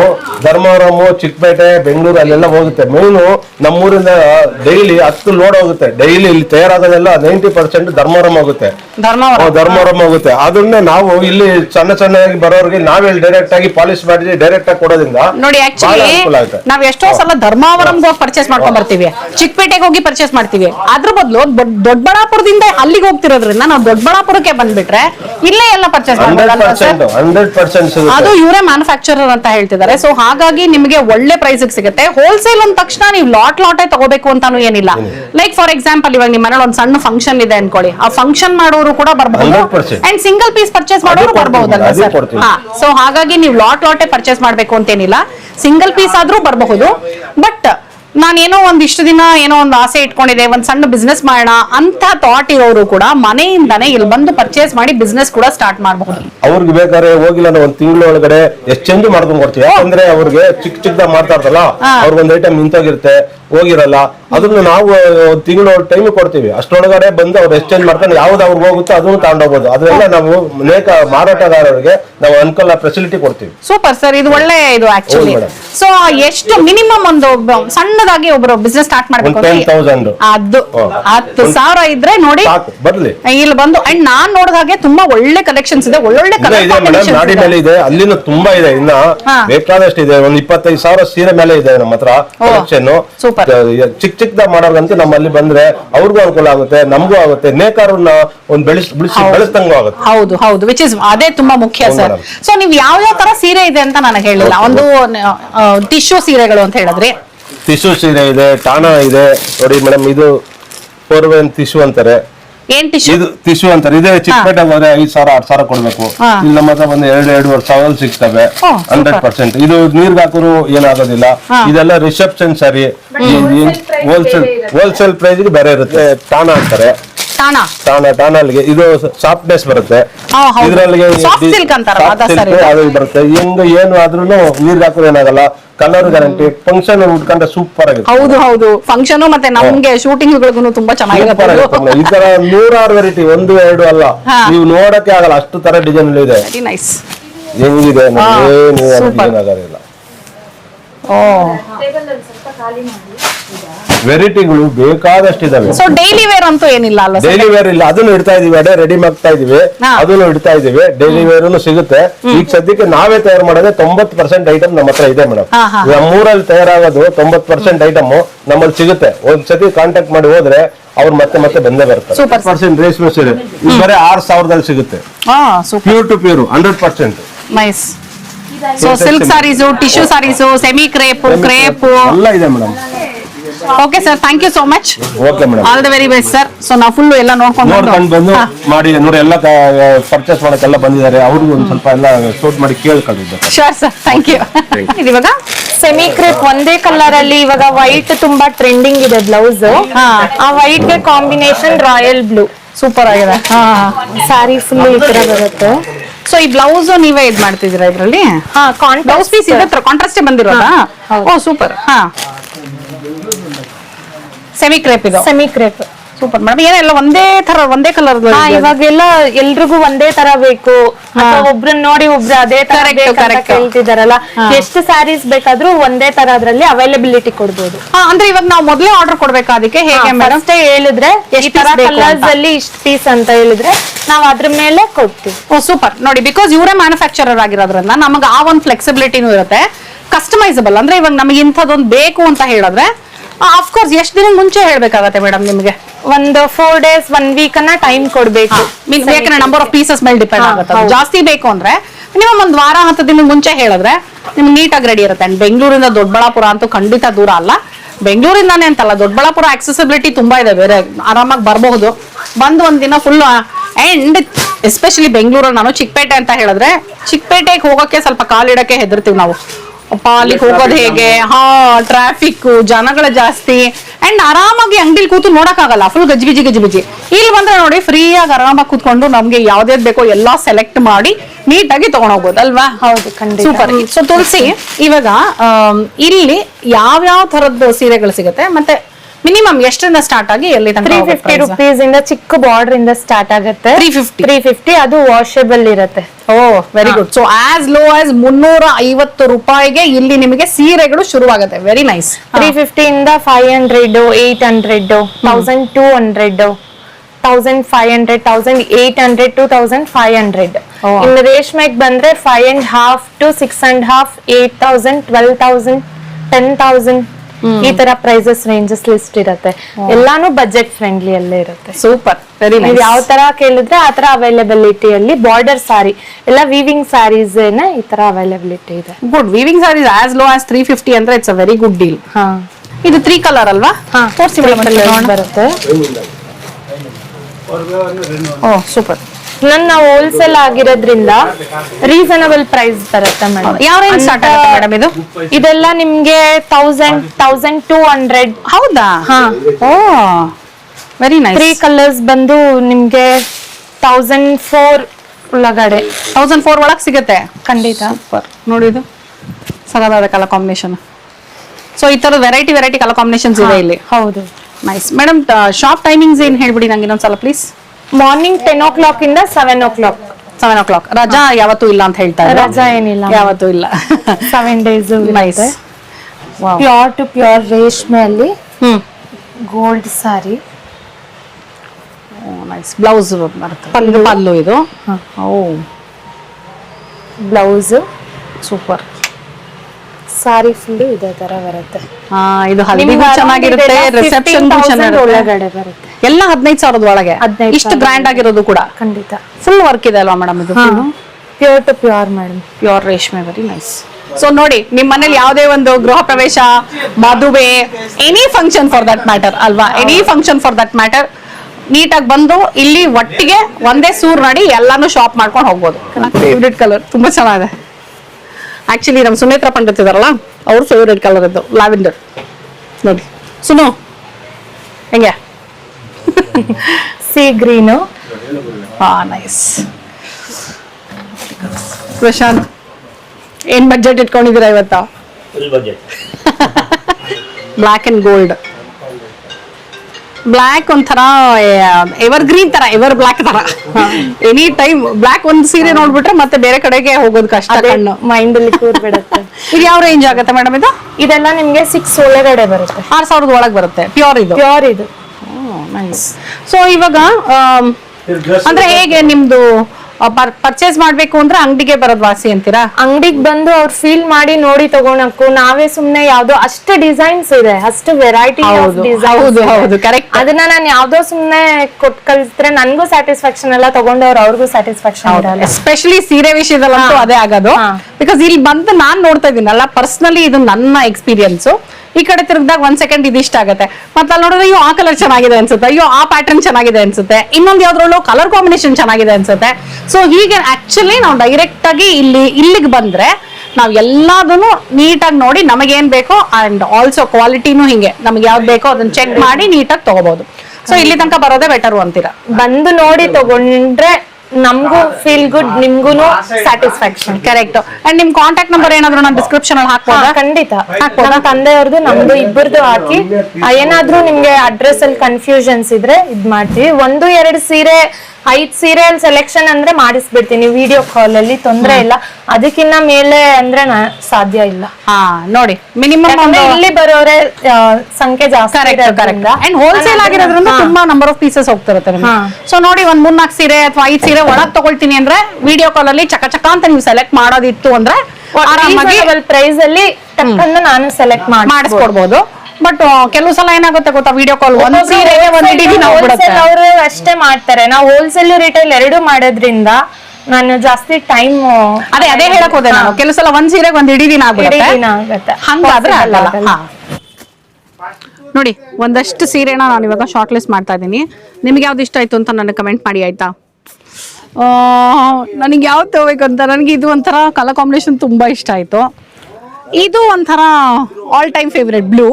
ಧರ್ಮವರಮು ಚಿಕ್ಕಪೇಟೆ ಬೆಂಗಳೂರು ಅಲ್ಲೆಲ್ಲ ಹೋಗುತ್ತೆ. ಮೈನು ನಮ್ಮೂರಿಂದ ಡೈಲಿ ಹತ್ತು ಲೋಡ್ ಹೋಗುತ್ತೆ. ಡೈಲಿ ಇಲ್ಲಿ ತಯಾರಾಗೋದೆಲ್ಲ ನೈಂಟಿ ಪರ್ಸೆಂಟ್ ಧರ್ಮವರಂ ಹೋಗುತ್ತೆ. ಧರ್ಮವರ. ಧರ್ಮವರಂ ಹೋಗುತ್ತೆ. ಅದನ್ನ ನಾವು ಇಲ್ಲಿ ಸಣ್ಣ ಸಣ್ಣದಾಗಿ ಬರೋರಿಗೆ ನಾವೇ ಡೈರೆಕ್ಟ್ ಆಗಿ ಪಾಲಿಶ್ ಮಾಡಿ ಡೈರೆಕ್ಟ್ ಆಗಿ ಕೊಡೋದ್ರಿಂದ ನೋಡಿ ಬಹಳ ಆಕ್ಚುಲಿ ಅನುಕೂಲ ಆಗುತ್ತೆ. ನಾವ್ ಎಷ್ಟೋ ಸಲ ಧರ್ಮಾವರಂ ಹೋಗಿ ಪರ್ಚೇಸ್ ಮಾಡ್ಕೊಂಡ್ ಬರ್ತೀವಿ. ಚಿಕ್ಕಪೇಟೆಗೆ ಹೋಗಿ ಪರ್ಚೇಸ್ ಮಾಡ್ತೀವಿ. ಅದ್ರ ಬದಲು ದೊಡ್ಡಬಳ್ಳಾಪುರದಿಂದ ಅಲ್ಲಿಗೆ ಹೋಗ್ತಿರೋದ್ರಿಂದ ನಾವು ದೊಡ್ಡಬಳ್ಳಾಪುರಕ್ಕೆ ಬಂದ್ಬಿಟ್ರೆ ಇಲ್ಲೇ ಎಲ್ಲ ಪರ್ಚೇಸ್ ಪರ್ಸೆಂಟ್ ಅದು ಇವರೇ ಮ್ಯಾನುಫ್ಯಾಕ್ಚರರ್ ಅಂತ ಹೇಳ್ತಿದ್ದಾರೆ. ಸೊ ಹಾಗಾಗಿ ನಿಮಗೆ ಒಳ್ಳೆ ಪ್ರೈಸ್ ಸಿಗುತ್ತೆ. ಹೋಲ್ಸೇಲ್ ಅಂದ ತಕ್ಷಣ ನೀವು ಲಾಟ್ ಲಾಟೇ ತಗೋಬೇಕು ಅಂತಾನು ಏನಿಲ್ಲ. ಲೈಕ್ ಫಾರ್ ಎಕ್ಸಾಂಪಲ್ ಇವಾಗ ನಿಮ್ಮ ಮನೇಲಿ ಒಂದು ಸಣ್ಣ ಫಂಕ್ಷನ್ ಇದೆ ಅನ್ಕೊಳ್ಳಿ. ಆ ಫಂಕ್ಷನ್ ಮಾಡೋರು ಕೂಡ ಬರಬಹುದು 100%. ಅಂಡ್ ಸಿಂಗಲ್ ಪೀಸ್ ಪರ್ಚೇಸ್ ಮಾಡೋರು ಅದು ಸರ್? ಹಾ. ಸೊ ಹಾಗಾಗಿ ನೀವು ಲಾಟ್ ಲಾಟೇ ಪರ್ಚೇಸ್ ಮಾಡ್ಬೇಕು ಅಂತೇನಿಲ್ಲ ಸಿಂಗಲ್ ಪೀಸ್ ಆದ್ರೂ ಬರಬಹುದು. ಬಟ್ ನಾನೇನೋ ಒಂದ್ ಇಷ್ಟು ದಿನ ಏನೋ ಒಂದು ಆಸೆ ಇಟ್ಕೊಂಡಿದೆ ಒಂದ್ ಸಣ್ಣ ಬಿಸ್ನೆಸ್ ಮಾಡೋಣ ಅಂತ ಥಾಟ್ ಇರೋರು ಕೂಡ ಮನೆಯಿಂದಾನೇ ಇಲ್ಲಿ ಬಂದು ಪರ್ಚೇಸ್ ಮಾಡಿ ಬಿಸ್ನೆಸ್ ಕೂಡ ಸ್ಟಾರ್ಟ್ ಮಾಡಬಹುದು ಅವ್ರಿಗೆ ಬೇಕಾದ್ರೆ ಹೋಗಿಲ್ಲ ಅಂದ್ರೆ ಒಂದ್ ತಿಂಗಳ ಒಳಗಡೆ ಎಕ್ಸ್ಚೇಂಜ್ ಮಾಡ್ಕೊಂಡ್ ಕೊಡ್ತೀವಿ. ಅಂದ್ರೆ ಅವ್ರಿಗೆ ಚಿಕ್ಕ ಚಿಕ್ಕದಾಗ ಮಾಡ್ತಾ ಇರ್ತಾರಲ್ಲ ಅವ್ರಿಗೊಂದ್ ಐಟಮ್ ನಿಂತೋಗಿರುತ್ತೆ ಹೋಗಿರಲ್ಲ ಅದನ್ನು ನಾವು ತಿಂಗಳ ಟೈಮ್ ಕೊಡ್ತೀವಿ. ಅಷ್ಟೊಳಗಡೆ ಬಂದು ಅವ್ರು ಎಕ್ಸ್ಚೇಂಜ್ ಮಾಡ್ಕೊಂಡು ಯಾವ್ದು ಅವ್ರಿಗೆ ಹೋಗುತ್ತೋ ಅದನ್ನು ತಗೊಂಡೋಗ್ಬೋದು. ಅದರಿಂದ ನಾವು ಅನೇಕ ಮಾರಾಟಗಾರರಿಗೆ ನಾವು ಅನುಕೂಲ ಫೆಸಿಲಿಟಿ ಕೊಡ್ತೀವಿ. ಸೂಪರ್ ಸರ್ ಇದು ಒಳ್ಳೆ ಇದು ಆಕ್ಚುಲಿ ಸೊ ಎಷ್ಟು ಮಿನಿಮಮ್ ಒಂದು ಸಣ್ಣದಾಗಿ ಒಬ್ರು ಬಿಸ್ನೆಸ್ ಸ್ಟಾರ್ಟ್ ಮಾಡ್ಬೇಕು ಒಂದ್ ಅಂದ್ರೆ 10,000. ಅದು. ಹತ್ತು ಸಾವಿರ ಇದ್ರೆ ನೋಡಿ. ಬರ್ಲಿ. ಇಲ್ಲಿ ಬಂದು ಅಂಡ್ ನಾನ್ ನೋಡಿದ ಹಾಗೆ ತುಂಬಾ ಒಳ್ಳೆ ಕಲೆಕ್ಷನ್ಸ್ ಇದೆ ಒಳ್ಳೊಳ್ಳೆ ನಾಡಿನಲ್ಲಿ ಇದೆ ಅಲ್ಲಿನ ತುಂಬಾ ಇದೆ. ಇನ್ನ. ಬೇಕಾದಷ್ಟು ಇದೆ. ಒಂದ್ ಇಪ್ಪತ್ತೈದು ಸಾವಿರ ಸೀರೆ ಮೇಲೆ ಇದೆ ನಮ್ಮ ಹತ್ರ ಕಲೆಕ್ಷನ್ super. ಚಿಕ್ಕ ಚಿಕ್ಕದಾಗ ಮಾಡೋರ್ಗಂತೂ ನಮ್ಮಲ್ಲಿ ಬಂದ್ರೆ ಅವ್ರಿಗೂ ಅನುಕೂಲ ಆಗುತ್ತೆ ನಮಗೂ ಆಗುತ್ತೆ ನೇಕಾರನ್ನ ಒಂದು ಬೆಳೆಸ್ ಬೆಳೆಸ್ದಂಗೂ ಆಗುತ್ತೆ. ಹೌದು ಹೌದು ವಿಚ್ ಇಸ್ ಅದೇ ತುಂಬಾ ಮುಖ್ಯ ಸರ್. ಸೊ ನೀವು ಯಾವ ಯಾವ ತರ ಸೀರೆ ಇದೆ ಅಂತ ನನಗೆ ಹೇಳಿಲ್ಲ. ಒಂದು ಟಿಶ್ಯೂ ಸೀರೆಗಳು ಅಂತ ಹೇಳಿದ್ರಿ. ಟಿಶ್ಯೂ ಸೀರೆ ಇದೆ ಟಾಣ ಇದೆ. ನೋಡಿ ಮೇಡಮ್ ಇದು ಫೋರ್ವೆನ್ ಟಿಶ್ಯೂ ಅಂತಾರೆ. ಏನ್ ಟಿಶ್ಯೂ ಇದು ಟಿಶ್ಯೂ ಅಂತಾರೆ. ಇದೇ ಚಿಕ್ಕಪೇಟೆಗೆ ಹೋದ್ರೆ ಐದ್ ಸಾವಿರ ಆರ್ ಸಾವಿರ ಕೊಡ್ಬೇಕು. ಇಲ್ಲಿ ನಮ್ಮ ಹತ್ರ ಬಂದು ಎರಡು ಎರಡುವರೆ ಸಾವಿರ ಸಿಗ್ತವೆ. ಹಂಡ್ರೆಡ್ ಪರ್ಸೆಂಟ್ ಇದು ನೀರ್ಗೆ ಹಾಕೋರು ಏನಾಗೋದಿಲ್ಲ ಇದೆಲ್ಲ ರಿಸೆಪ್ಷನ್ ಸರಿ. ಹೋಲ್ಸೇಲ್ ಹೋಲ್ಸೇಲ್ ಪ್ರೈಸ್ ಬೇರೆ ಇರುತ್ತೆ. ತಾನ ಅಂತಾರೆ. ತಾಣ. ಟಾನಾ ಟಾನಲ್ಗೆ ಇದು ಸಾಫ್ಟ್ನೆಸ್ ಬರುತ್ತೆ. ಇದ್ರಲ್ಲಿಗೆ Soft silk ಅಂತಾರಲ್ಲ, soft silk ಸರ್ ಅದು ಬರುತ್ತೆ. ಹೆಂಗ್ ಏನು ಆದ್ರೂ ನೀರ್ ಹಾಕೋದು ಏನಾಗಲ್ಲ. ಕಲರ್ ಗ್ಯಾರಂಟಿ ಫಂಕ್ಷನ್ ಉಟ್ಕೊಂಡ್ರೆ ಸೂಪರ್ ಆಗುತ್ತೆ. ಹೌದು ಹೌದು. ಫಂಕ್ಷನ್ ಮತ್ತೆ ನಮ್ಗೆ ಶೂಟಿಂಗ್ ಗಳಿಗೂ ತುಂಬಾ ಸೂಪರ್ ಚೆನ್ನಾಗಿರುತ್ತೆ ಆಗುತ್ತೆ. madam. ಈ ತರ ನೂರಾರು ವೆರೈಟಿ ಒಂದು ಎರಡು ಅಲ್ಲ. ಹಾ. ನೀವು ನೋಡಕ್ಕೆ ಆಗಲ್ಲ. ಅಷ್ಟು ತರ ಡಿಸೈನ್ ಇದೆ. ವೆರಿ ನೈಸ್ ಹೆಂಗಿದೆ? ಹಾ, ಏನು super. ಆಗೋದಿಲ್ಲ. ಓ ವೆರೈಟಿಗಳು ಬೇಕಾದಷ್ಟು ಇದಾವೆ ಸೊ ಡೈಲಿ ವೇರ್ ಅಂತೂ ಏನಿಲ್ಲ ಅಲ್ಲ ಸರ್? ಡೈಲಿ ವೇರ್ ಇಲ್ಲ. ಅದನ್ನು ಇಡ್ತಾ ಇದೀವಿ ಅದೇ ರೆಡಿ ಮಾಡ್ತಾ ಇದೀವಿ. ಅದನ್ನು ಇಡ್ತಾ ಇದೀವಿ. ಡೈಲಿ ವೇರ್ ಸಿಗುತ್ತೆ. ಈಗ ಸದ್ಯಕ್ಕೆ ನಾವೇ ತಯಾರು ಮಾಡೋದೇ ತೊಂಬತ್ ಪರ್ಸೆಂಟ್ ಐಟಮ್ ನಮ್ಮ ಹತ್ರ ಇದೆ ಮೇಡಮ್. ನಮ್ಮೂರಲ್ಲಿ ತಯಾರಾಗೋದು ತೊಂಬತ್ ಪರ್ಸೆಂಟ್ ಐಟಮ್ ನಮ್ಮಲ್ಲಿ ಸಿಗುತ್ತೆ. ಒಂದ್ ಸತಿ ಕಾಂಟ್ಯಾಕ್ಟ್ ಮಾಡಿ ಹೋದ್ರೆ ಅವ್ರು ಮತ್ತೆ ಮತ್ತೆ ಬಂದೇ ಬರ್ತಾರೆ. ಪರ್ಸೆಂಟ್ ರೇಷ್ಮೆ ಸೀರೆ ಬರೀ ಆರ್ ಸಾವಿರದಲ್ಲಿ ಸಿಗುತ್ತೆ. Pure to pure hundred percent nice so silk sarees tissue sarees semi crepe crepe ಎಲ್ಲ ಇದೆ madam okay sir thank you so much okay madam all the very best sir so ನಾವು ಫುಲ್ ಎಲ್ಲ ನೋಡ್ಕೊಂಡು ನೋಡ್ಕೊಂಡು ಬಂದು ಮಾಡಿ ನೋಡಿ ಎಲ್ಲ ಪರ್ಚೇಸ್ ಮಾಡಕ್ಕೆಲ್ಲ ಬಂದಿದ್ದಾರೆ. ಅವ್ರಿಗೂ ಒಂದ್ ಸ್ವಲ್ಪ ಎಲ್ಲ ಶೂಟ್ ಮಾಡಿ ಕೇಳ್ಕೊಂಡಿದ್ದೆ ಶೋರ್ ಸರ್ ಥ್ಯಾಂಕ್ ಯು ಇದು ಇವಾಗ? ಸೆಮಿ ಕ್ರೇಪ್ ಒಂದೇ ಕಲರ್ ಅಲ್ಲಿ ಇವಾಗ ವೈಟ್ ತುಂಬಾ ಟ್ರೆಂಡಿಂಗ್ ಇದೆ ಬ್ಲೌಸ್ ಹಾ. ಆ ವೈಟ್ಗೆ ಕಾಂಬಿನೇಷನ್ ರಾಯಲ್ ಬ್ಲೂ ಸೂಪರ್ ಆಗಿದೆ. ಸಾರಿ ಸ್ಯಾರಿ ಫುಲ್ ಈ ತರ ಬರುತ್ತೆ. ಸೊ ಈ ಬ್ಲೌಸ್ ನೀವೇ ಇದ್ ಮಾಡ್ತಿದ್ದೀರಾ ಇದ್ರಲ್ಲಿ? ಹಾ ಬ್ಲೌಸ್ ಪೀಸ್ ಇದೆ ಕಾಂಟ್ರಾಸ್ಟ್ ಬಂದಿರೋದಾ? ಓ ಸೂಪರ್ ಹಾ. ಸೆಮಿ ಕ್ರೇಪ್ ಇದು. Semi crepe super. ಮೇಡಮ್ ಏನೆಲ್ಲ ಒಂದೇ ತರ ಒಂದೇ ಕಲರ್ ಇವಾಗೆಲ್ಲ ಎಲ್ರಿಗೂ ಒಂದೇ ತರ ಬೇಕು. ಒಬ್ರನ್ನ ನೋಡಿ ಒಬ್ರು ಅದೇ ತರ ಹೇಳ್ತಿದಾರಲ್ಲ. ಎಷ್ಟು ಸ್ಯಾರೀಸ್ ಬೇಕಾದ್ರೂ ಒಂದೇ ತರ ಅದ್ರಲ್ಲಿ ಅವೈಲೇಬಿಲಿಟಿ ಕೊಡ್ಬೋದು. ಅಂದ್ರೆ ಇವಾಗ ನಾವು ಮೊದಲೇ ಆರ್ಡರ್ ಕೊಡ್ಬೇಕಾ ಅದಕ್ಕೆ? ಹೇಗೆ ಮೇಡಮ್? ಹೇಳಿದ್ರೆ ಈ ಎಷ್ಟ್ ತರ ಕಲರ್ಸ್ ಅಲ್ಲಿ ಇಷ್ಟು ಪೀಸ್ ಅಂತ ಹೇಳಿದ್ರೆ ನಾವ್ ಅದ್ರ ಮೇಲೆ ಕೊಡ್ತೀವಿ. Oh super. ನೋಡಿ ಬಿಕಾಸ್ ಇವರೇ ಮ್ಯಾನುಫ್ಯಾಕ್ಚರರ್ ಆಗಿರೋದ್ರಿಂದ ನಮಗೆ ಆ ಒಂದ್ ಫ್ಲೆಕ್ಸಿಬಿಲಿಟಿನೂ ಇರುತ್ತೆ. ಕಸ್ಟಮೈಸಬಲ್ ಅಂದ್ರೆ ಇವಾಗ ನಮಗೆ ಇಂಥದ್ದೊಂದು ಬೇಕು ಅಂತ ಹೇಳಿದ್ರೆ ಅಫ್ಕೋರ್ಸ್ ಎಷ್ಟು ದಿನ ಮುಂಚೆ ಹೇಳ್ಬೇಕಾಗತ್ತೆ ಮೇಡಮ್ ನಿಮಗೆ? ಒಂದು ಫೋರ್ ಡೇಸ್ ಒನ್ ವೀಕ್ ಅನ್ನ ಟೈಮ್ ಕೊಡ್ಬೇಕು. ಯಾಕಂದ್ರೆ ನಂಬರ್ ಆಫ್ ಪೀಸಸ್ ಮೇಲೆ ಡಿಪೆಂಡ್ ಆಗುತ್ತೆ. ಜಾಸ್ತಿ ಬೇಕು ಅಂದ್ರೆ ಮಿನಿಮಮ್ ಒಂದ್ ವಾರ ಹತ್ತು ದಿನ ಮುಂಚೆ ಹೇಳಿದ್ರೆ ನಿಮ್ಗೆ ನೀಟಾಗಿ ರೆಡಿ ಇರುತ್ತೆ. ಅಂಡ್ ಬೆಂಗಳೂರಿಂದ ದೊಡ್ಡಬಳ್ಳಾಪುರ ಅಂತೂ ಖಂಡಿತ ದೂರ ಅಲ್ಲ. ಬೆಂಗಳೂರಿಂದಾನೇ ಅಂತಲ್ಲ ದೊಡ್ಡಬಳ್ಳಾಪುರ ಆಕ್ಸೆಸಿಬಿಲಿಟಿ ತುಂಬಾ ಇದೆ. ಬೇರೆ ಆರಾಮಾಗಿ ಬರಬಹುದು. ಬಂದು ಒಂದ್ ದಿನ ಫುಲ್ ಅಂಡ್ ಎಸ್ಪೆಷಲಿ ಬೆಂಗಳೂರಲ್ಲಿ ನಾನು ಚಿಕ್ಕಪೇಟೆ ಅಂತ ಹೇಳಿದ್ರೆ ಚಿಕ್ಕಪೇಟೆಗೆ ಹೋಗೋಕೆ ಸ್ವಲ್ಪ ಕಾಲಿಡಕ್ಕೆ ಹೆದರ್ತೀವಿ ನಾವು. ಅಪ್ಪ ಅಲ್ಲಿಗೆ ಹೋಗೋದು ಹೇಗೆ? ಹಾ ಟ್ರಾಫಿಕ್ ಜನಗಳ ಜಾಸ್ತಿ. ಅಂಡ್ ಆರಾಮಾಗಿ ಅಂಗಡಿಲಿ ಕೂತು ನೋಡಕ್ಕಾಗಲ್ಲ ಫುಲ್ ಗಜಿಬಿಜಿ ಗಜಿಬಿಜಿ ಇಲ್ಲಿ ಬಂದ್ರೆ ನೋಡಿ ಫ್ರೀಯಾಗಿ ಆರಾಮಾಗಿ ಕೂತ್ಕೊಂಡು ನಮ್ಗೆ ಯಾವ್ದೇ ಬೇಕೋ ಎಲ್ಲಾ ಸೆಲೆಕ್ಟ್ ಮಾಡಿ ನೀಟಾಗಿ ತಗೊಂಡೋಗ್ಬೋದು ಅಲ್ವಾ? ಹೌದು, ಖಂಡಿತ. ಸೂಪರ್ ಸೊ ತುಳಸಿ ಇವಾಗ ಇಲ್ಲಿ ಯಾವ್ಯಾವ ತರದ್ದು ಸೀರೆಗಳು ಸಿಗುತ್ತೆ? ಮತ್ತೆ ಮಿನಿಮಮ್ ಎಷ್ಟರಿಂದ ಸ್ಟಾರ್ಟ್ ಆಗಿ ಎಲ್ಲಿ ತ್ರೀ ಫಿಫ್ಟಿ ರುಪೀಸ್ ಇಂದ ಚಿಕ್ಕ ಬಾರ್ಡರ್ ಇಂದ ಸ್ಟಾರ್ಟ್ ಆಗುತ್ತೆ. 350. ತ್ರೀ ಫಿಫ್ಟಿ ಅದು ವಾಷಬಲ್ ಇರುತ್ತೆ. ಓ very good so as low as ಮುನ್ನೂರ ಐವತ್ತು ರೂಪಾಯಿಗೆ ಇಲ್ಲಿ ನಿಮಗೆ ಸೀರೆಗಳು ಶುರುವಾಗುತ್ತೆ. ವೆರಿ ನೈಸ್ ತ್ರೀ ಫಿಫ್ಟಿ ಇಂದ five hundred eight hundred thousand two hundred thousand five hundred thousand eight hundred two thousand five hundred. ಇನ್ನು ರೇಷ್ಮೆಗೆ ಬಂದ್ರೆ five and half to six and half eight thousand twelve thousand ten thousand ಈ ತರ ಪ್ರೈಸಸ್ ರೇಂಜಸ್ ಲಿಸ್ಟ್ ಇರುತ್ತೆ. ಎಲ್ಲಾನು ಬಜೆಟ್ ಫ್ರೆಂಡ್ಲಿ ಅಲ್ಲೇ ಇರುತ್ತೆ. ಸೂಪರ್ ವೆರಿ ನೀವು ಯಾವ ತರ ಕೇಳಿದ್ರೆ ಆ ತರ ಅವೈಲಬಿಲಿಟಿ ಅಲ್ಲಿ ಬಾರ್ಡರ್ ಸಾರಿ ಎಲ್ಲ ವೀವಿಂಗ್ ಸ್ಯಾರೀಸ್ ಈ ತರ ಅವೈಲಬಿಲಿಟಿ ಇದೆ. Good weaving saris as low as three fifty ಅಂದ್ರೆ it's a very good deal ಹಾ. ಇದು ತ್ರೀ ಕಲರ್ ಅಲ್ವಾ? ತೋರಿಸಿ ಬರುತ್ತೆ. ಓ ಸೂಪರ್ ನನ್ನ ಹೋಲ್ಸೇಲ್ ಆಗಿರೋದ್ರಿಂದ ರೀಸನಬಲ್ ಪ್ರೈಸ್ ಬರುತ್ತೆ ಮೇಡಮ್ ಯಾವ ರೇಂಜ್ ಸ್ಟಾರ್ಟ್ ಆಗುತ್ತೆ ಮೇಡಮ್ ಇದು? ಇದೆಲ್ಲ ನಿಮ್ಗೆ ತೌಸಂಡ್ ತೌಸಂಡ್ ಟೂ ಹಂಡ್ರೆಡ್ ಹೌದಾ? ಹಾ. Oh very three nice colours ಬಂದು ನಿಮ್ಗೆ ತೌಸಂಡ್ ಫೋರ್ ಒಳಗಡೆ. ತೌಸಂಡ್ ಫೋರ್ ಒಳಗೆ ಸಿಗುತ್ತೆ? ಖಂಡಿತ. ನೋಡಿದು ಸಗದಾದ ಕಲರ್ ಕಾಂಬಿನೇಷನ್ ಸೊ ಈ ಥರದ ವೆರೈಟಿ ವೆರೈಟಿ ಕಲರ್ ಕಾಂಬಿನೇಷನ್ಸ್ ಇದೆ ಇಲ್ಲಿ. ಹೌದು. ನೈಸ್ ಮೇಡಮ್ ಶಾಪ್ ಟೈಮಿಂಗ್ಸ್ ಏನು ಹೇಳ್ಬಿಡಿ ನಂಗೆ ಇನ್ನೊಂದ್ಸಲ please morning ten o'clock ಇಂದ seven o'clock seven o'clock ರಜಾ ಯಾವತ್ತೂ ಇಲ್ಲ ಅಂತ ಹೇಳ್ತಾ ಇದ್ದಾರೆ ರಜಾ ಏನಿಲ್ಲ. ಯಾವತ್ತೂ ಇಲ್ಲ. Seven days nice pure to pure ರೇಷ್ಮೆ ಅಲ್ಲಿ ಹ್ಮ್. ಗೋಲ್ಡ್ ಸಾರಿ ನೈಸ್ ಬ್ಲೌಸ್ ಬರುತ್ತೆ ಪಲ್ಲು ಪಲ್ಲು ಇದು? ಓ. Blouse super. ಸಾರಿ ಫುಲ್ ಇದೇ ತರ ಬರುತ್ತೆ. ಇದು ಹಲ್ದಿಗೂ ಚೆನ್ನಾಗಿರುತ್ತೆ ರಿಸೆಪ್ಷನ್ ಚೆನ್ನಾಗಿರುತ್ತೆ. ಒಳಗಡೆ ಬರುತ್ತೆ. ಎಲ್ಲ ಹದಿನೈದು ಸಾವಿರದ ಒಳಗೆ. 15,000 ಇಷ್ಟು ಗ್ರ್ಯಾಂಡ್ ಆಗಿರೋದು ಕೂಡ. ಖಂಡಿತ. ಫುಲ್ ವರ್ಕ್ ಇದೆ ಅಲ್ವಾ ಮೇಡಮ್ ಇದು? Pure to pure madam pure ರೇಷ್ಮೆ ವೆರಿ ನೈಸ್ ಸೊ ನೋಡಿ ನಿಮ್ ಮನೇಲಿ ಯಾವುದೇ ಒಂದು ಗೃಹ ಪ್ರವೇಶ ಮದುವೆ any function for that matter ಅಲ್ವಾ? Any function for that matter ನೀಟಾಗಿ ಬಂದು ಇಲ್ಲಿ ಒಟ್ಟಿಗೆ ಒಂದೇ ಸೂರ್ ನಡಿ ಎಲ್ಲಾನು ಶಾಪ್ ಮಾಡ್ಕೊಂಡು ಹೋಗ್ಬೋದು. ಫೇವ್ರೆಟ್ ಕಲರ್ ತುಂಬಾ ಚೆನ್ನಾಗಿದೆ. ಆಕ್ಚುಲಿ ನಮ್ಮ ಸುನೇತ್ರ ಪಂಡಿತ್ ಇದಾರಲ್ಲ ಅವ್ರ ಫೇವ್ರೆಟ್ ಕಲರ್ ಇದ್ದು ಲ್ಯಾವೆಂಡರ್ ನೋಡಿ. ಸುನು ಹೆಂಗೆ ಸಿ ಗ್ರೀನು ಹಾ ನೈಸ್ ಪ್ರಶಾಂತ್ ಏನ್ ಬಡ್ಜೆಟ್ ಇಟ್ಕೊಂಡಿದ್ದೀರಾ ಇವತ್ತ? Full budget black and gold black ಒಂಥರ ಎವರ್ ಗ್ರೀನ್ ತರ ಎವರ್ ಬ್ಲ್ಯಾಕ್ ತರ. ಎನಿ ಟೈಮ್ ಬ್ಲ್ಯಾಕ್ ಒಂದ್ ಸೀರೆ ನೋಡ್ಬಿಟ್ರೆ ಮತ್ತೆ ಬೇರೆ ಕಡೆಗೆ ಹೋಗೋದು ಕಷ್ಟ ಕಣ್ಣು. ಮೈಂಡ್ ಅಲ್ಲಿ ಕೂರ್ ಬಿಡುತ್ತೆ *laughs* ಇದು ಯಾವ ರೇಂಜ್ ಆಗುತ್ತೆ ಮೇಡಮ್ ಇದು? ಇದೆಲ್ಲ ನಿಮ್ಗೆ ಸಿಕ್ಸ್ ಒಳಗಡೆ ಬರುತ್ತೆ. ಆರ್ ಸಾವಿರದ ಒಳಗೆ ಬರುತ್ತೆ ಪ್ಯೂರ್ ಇದು. ಪ್ಯೂರ್ ಇದು. ನೈಸ್ ಸೊ ಇವಾಗ ಅಂದ್ರೆ ಹೇಗೆ ನಿಮ್ದು ಪರ್ಚೇಸ್ ಮಾಡ್ಬೇಕು ಅಂದ್ರೆ ಅಂಗಡಿಗೆ ಬರೋದ್ ವಾಸಿ ಅಂತೀರಾ ಅಂಗಡಿಗೆ ಬಂದು ಅವ್ರ ಫೀಲ್ ಮಾಡಿ ನೋಡಿ ತಗೋಣಕ್ಕೂ ನಾವೇ ಸುಮ್ನೆ ಯಾವ್ದೋ ಅಷ್ಟು ಡಿಸೈನ್ಸ್ ಇದೆ ಅಷ್ಟು ವೆರೈಟಿ ಹೌದು, ಹೌದು, ಹೌದು, correct. ಅದನ್ನ ನಾನು ಯಾವ್ದೋ ಸುಮ್ನೆ ಕೊಟ್ ಕಲ್ತ್ರೆ ನನ್ಗೂ ಸ್ಯಾಟಿಸ್ಫ್ಯಾಕ್ಷನ್ ಎಲ್ಲ ತಗೊಂಡವ್ರು ಅವ್ರಿಗೂ ಸ್ಯಾಟಿಸ್ಫ್ಯಾಕ್ಷನ್ ಇರಲ್ಲ ಎಸ್ಪೆಷಲಿ ಸೀರೆ ವಿಷಯದಲ್ಲಂತೂ. ಅದೇ ಆಗೋದು. ಬಿಕಾಸ್ ಇಲ್ಲಿ ಬಂದು ನಾನ್ ನೋಡ್ತಾ ಇದೀನಲ್ಲ ಪರ್ಸನಲಿ ಇದು ನನ್ನ ಎಕ್ಸ್ಪೀರಿಯನ್ಸ್ ಈ ಕಡೆ ತಿರುಗಿದಾಗ ಒಂದ್ ಸೆಕೆಂಡ್ ಇದು ಇಷ್ಟ ಆಗುತ್ತೆ. ಮತ್ತೆ ಅಲ್ಲಿ ನೋಡಿದ್ರೆ ಅಯ್ಯೋ ಆ ಕಲರ್ ಚೆನ್ನಾಗಿದೆ ಅನ್ಸುತ್ತೆ. ಅಯ್ಯೋ ಆ ಪ್ಯಾಟರ್ನ್ ಚೆನ್ನಾಗಿದೆ ಅನ್ಸುತ್ತೆ. ಇನ್ನೊಂದು ಯಾವ್ದ್ರಲ್ಲೂ ಕಲರ್ ಕಾಂಬಿನೇಷನ್ ಚೆನ್ನಾಗಿದೆ ಅನ್ಸುತ್ತೆ. ಸೊ ಹೀಗೆ ಆಕ್ಚುಲಿ ನಾವು ಡೈರೆಕ್ಟ್ ಆಗಿ ಇಲ್ಲಿ ಇಲ್ಲಿಗೆ ಬಂದ್ರೆ ನಾವು ಎಲ್ಲದನ್ನು ನೀಟಾಗಿ ನೋಡಿ ನಮಗೇನ್ ಬೇಕೋ ಅಂಡ್ ಆಲ್ಸೋ ಕ್ವಾಲಿಟಿನೂ ಹಿಂಗೆ. ನಮ್ಗೆ ಯಾವ್ದು ಬೇಕೋ ಅದನ್ನ ಚೆಕ್ ಮಾಡಿ ನೀಟಾಗಿ ತಗೋಬಹುದು ಸೊ ಇಲ್ಲಿ ತನಕ ಬರೋದೇ ಬೆಟರ್ ಅಂತೀರಾ? ಬಂದು ನೋಡಿ ತಗೊಂಡ್ರೆ ನಮ್ಗೂ ಫೀಲ್ ಗುಡ್ ನಿಮ್ಗೂ ಸ್ಯಾಟಿಸ್ಫ್ಯಾಕ್ಷನ್ ಕರೆಕ್ಟ್ ಅಂಡ್ ನಿಮ್ ಕಾಂಟ್ಯಾಕ್ಟ್ ನಂಬರ್ ಏನಾದ್ರು ನಾನು ಡಿಸ್ಕ್ರಿಪ್ಷನ್ ಅಲ್ಲಿ ಹಾಕ್ಬೋದಾ? ಖಂಡಿತ. ನಮ್ಮ ತಂದೆಯವ್ರದ್ದು ನಮ್ದು ಇಬ್ಬರದು ಹಾಕಿ. ಏನಾದ್ರೂ ನಿಮ್ಗೆ ಅಡ್ರೆಸ್ ಅಲ್ಲಿ ಕನ್ಫ್ಯೂಷನ್ಸ್ ಇದ್ರೆ ಇದ್ ಮಾಡ್ತೀವಿ. ಒಂದು ಎರಡು ಸೀರೆ ಐದ್ ಸೀರಿಯಲ್ ಸೆಲೆಕ್ಷನ್ ಅಂದ್ರೆ ಮಾಡಿಸ್ಬಿಡ್ತೀನಿ. ವಿಡಿಯೋ ಕಾಲ್ ಅಲ್ಲಿ ತೊಂದ್ರೆ ಇಲ್ಲ. ಅದಕ್ಕಿನ್ನ ಮೇಲೆ ಅಂದ್ರೆ ಸಾಧ್ಯ ಇಲ್ಲ. ಹಾ ನೋಡಿ ಮಿನಿಮಮ್ ಇಲ್ಲಿ ಬರೋರೆ ಸಂಖ್ಯೆ ಜಾಸ್ತಿ ಅಂಡ್ ಹೋಲ್ಸೇಲ್ ಆಗಿರೋದ್ರಿಂದ ತುಂಬಾ ನಂಬರ್ ಆಫ್ ಪೀಸಸ್ ಹೋಗ್ತಿರುತ್ತೆ ಸೊ ನೋಡಿ ಒಂದ್ ಮೂರ್ನಾಲ್ಕು ಸೀರೆ ಅಥವಾ ಐದ್ ಸೀರೆ ಒಳಗ್ ತಗೊಳ್ತೀನಿ ಅಂದ್ರೆ ವಿಡಿಯೋ ಕಾಲ್ ಅಲ್ಲಿ ಚಕ ಚಕ ಅಂತ ನೀವು ಸೆಲೆಕ್ಟ್ ಮಾಡೋದಿತ್ತು ಅಂದ್ರೆ ಆರಾಮಾಗಿ ಪ್ರೈಸ್ ಅಲ್ಲಿ ನಾನು ಸೆಲೆಕ್ಟ್ ಮಾಡಿ ಮಾಡಿಸ್ಕೊಡ್ಬೋದು. ಬಟ್ ಕೆಲವು ಸಲ ಏನಾಗುತ್ತೆ ಗೊತ್ತಾ ವಿಡಿಯೋ ಕಾಲ್ ಒಂದ್ ಸೀರೆಗೆ ಒಂದ್ ಇಡೀ ನಾವು ಬಿಡುತ್ತೆ. ಅವರು ಅಷ್ಟೇ ಮಾಡ್ತಾರೆ. ನಾವು ಹೋಲ್ಸೇಲ್ ರಿಟೇಲ್ ಎರಡು ಮಾಡೋದ್ರಿಂದ ನಾನು ಜಾಸ್ತಿ ಟೈಮ್ ಅದೇ ಅದೇ ಹೇಳಕ್ ಹೋದೆ ನಾನು. ಕೆಲವು ಸಲ ಒಂದ್ ಸೀರೆಗೆ ಒಂದ್ ಇಡೀ ದಿನ ಆಗ್ಬಿಡುತ್ತೆ ಹಂಗಾದ್ರೆ. ಹಾ. ನೋಡಿ ಒಂದಷ್ಟು ಸೀರೆನ ನಾನು ಇವಾಗ ಶಾರ್ಟ್ ಲಿಸ್ಟ್ ಮಾಡ್ತಾ ಇದ್ದೀನಿ ನಿಮ್ಗೆ ಯಾವ್ದು ಇಷ್ಟ ಆಯ್ತು ಅಂತ ನನಗೆ ಕಮೆಂಟ್ ಮಾಡಿ ಆಯ್ತಾ? ನನಗೆ ಯಾವ್ದು ತಗೋಬೇಕು ಅಂತ? ನನಗೆ ಇದು ಒಂಥರ ಕಲರ್ ಕಾಂಬಿನೇಷನ್ ತುಂಬಾ ಇಷ್ಟ ಆಯ್ತು. ಇದು ಒಂಥರ all time favourite blue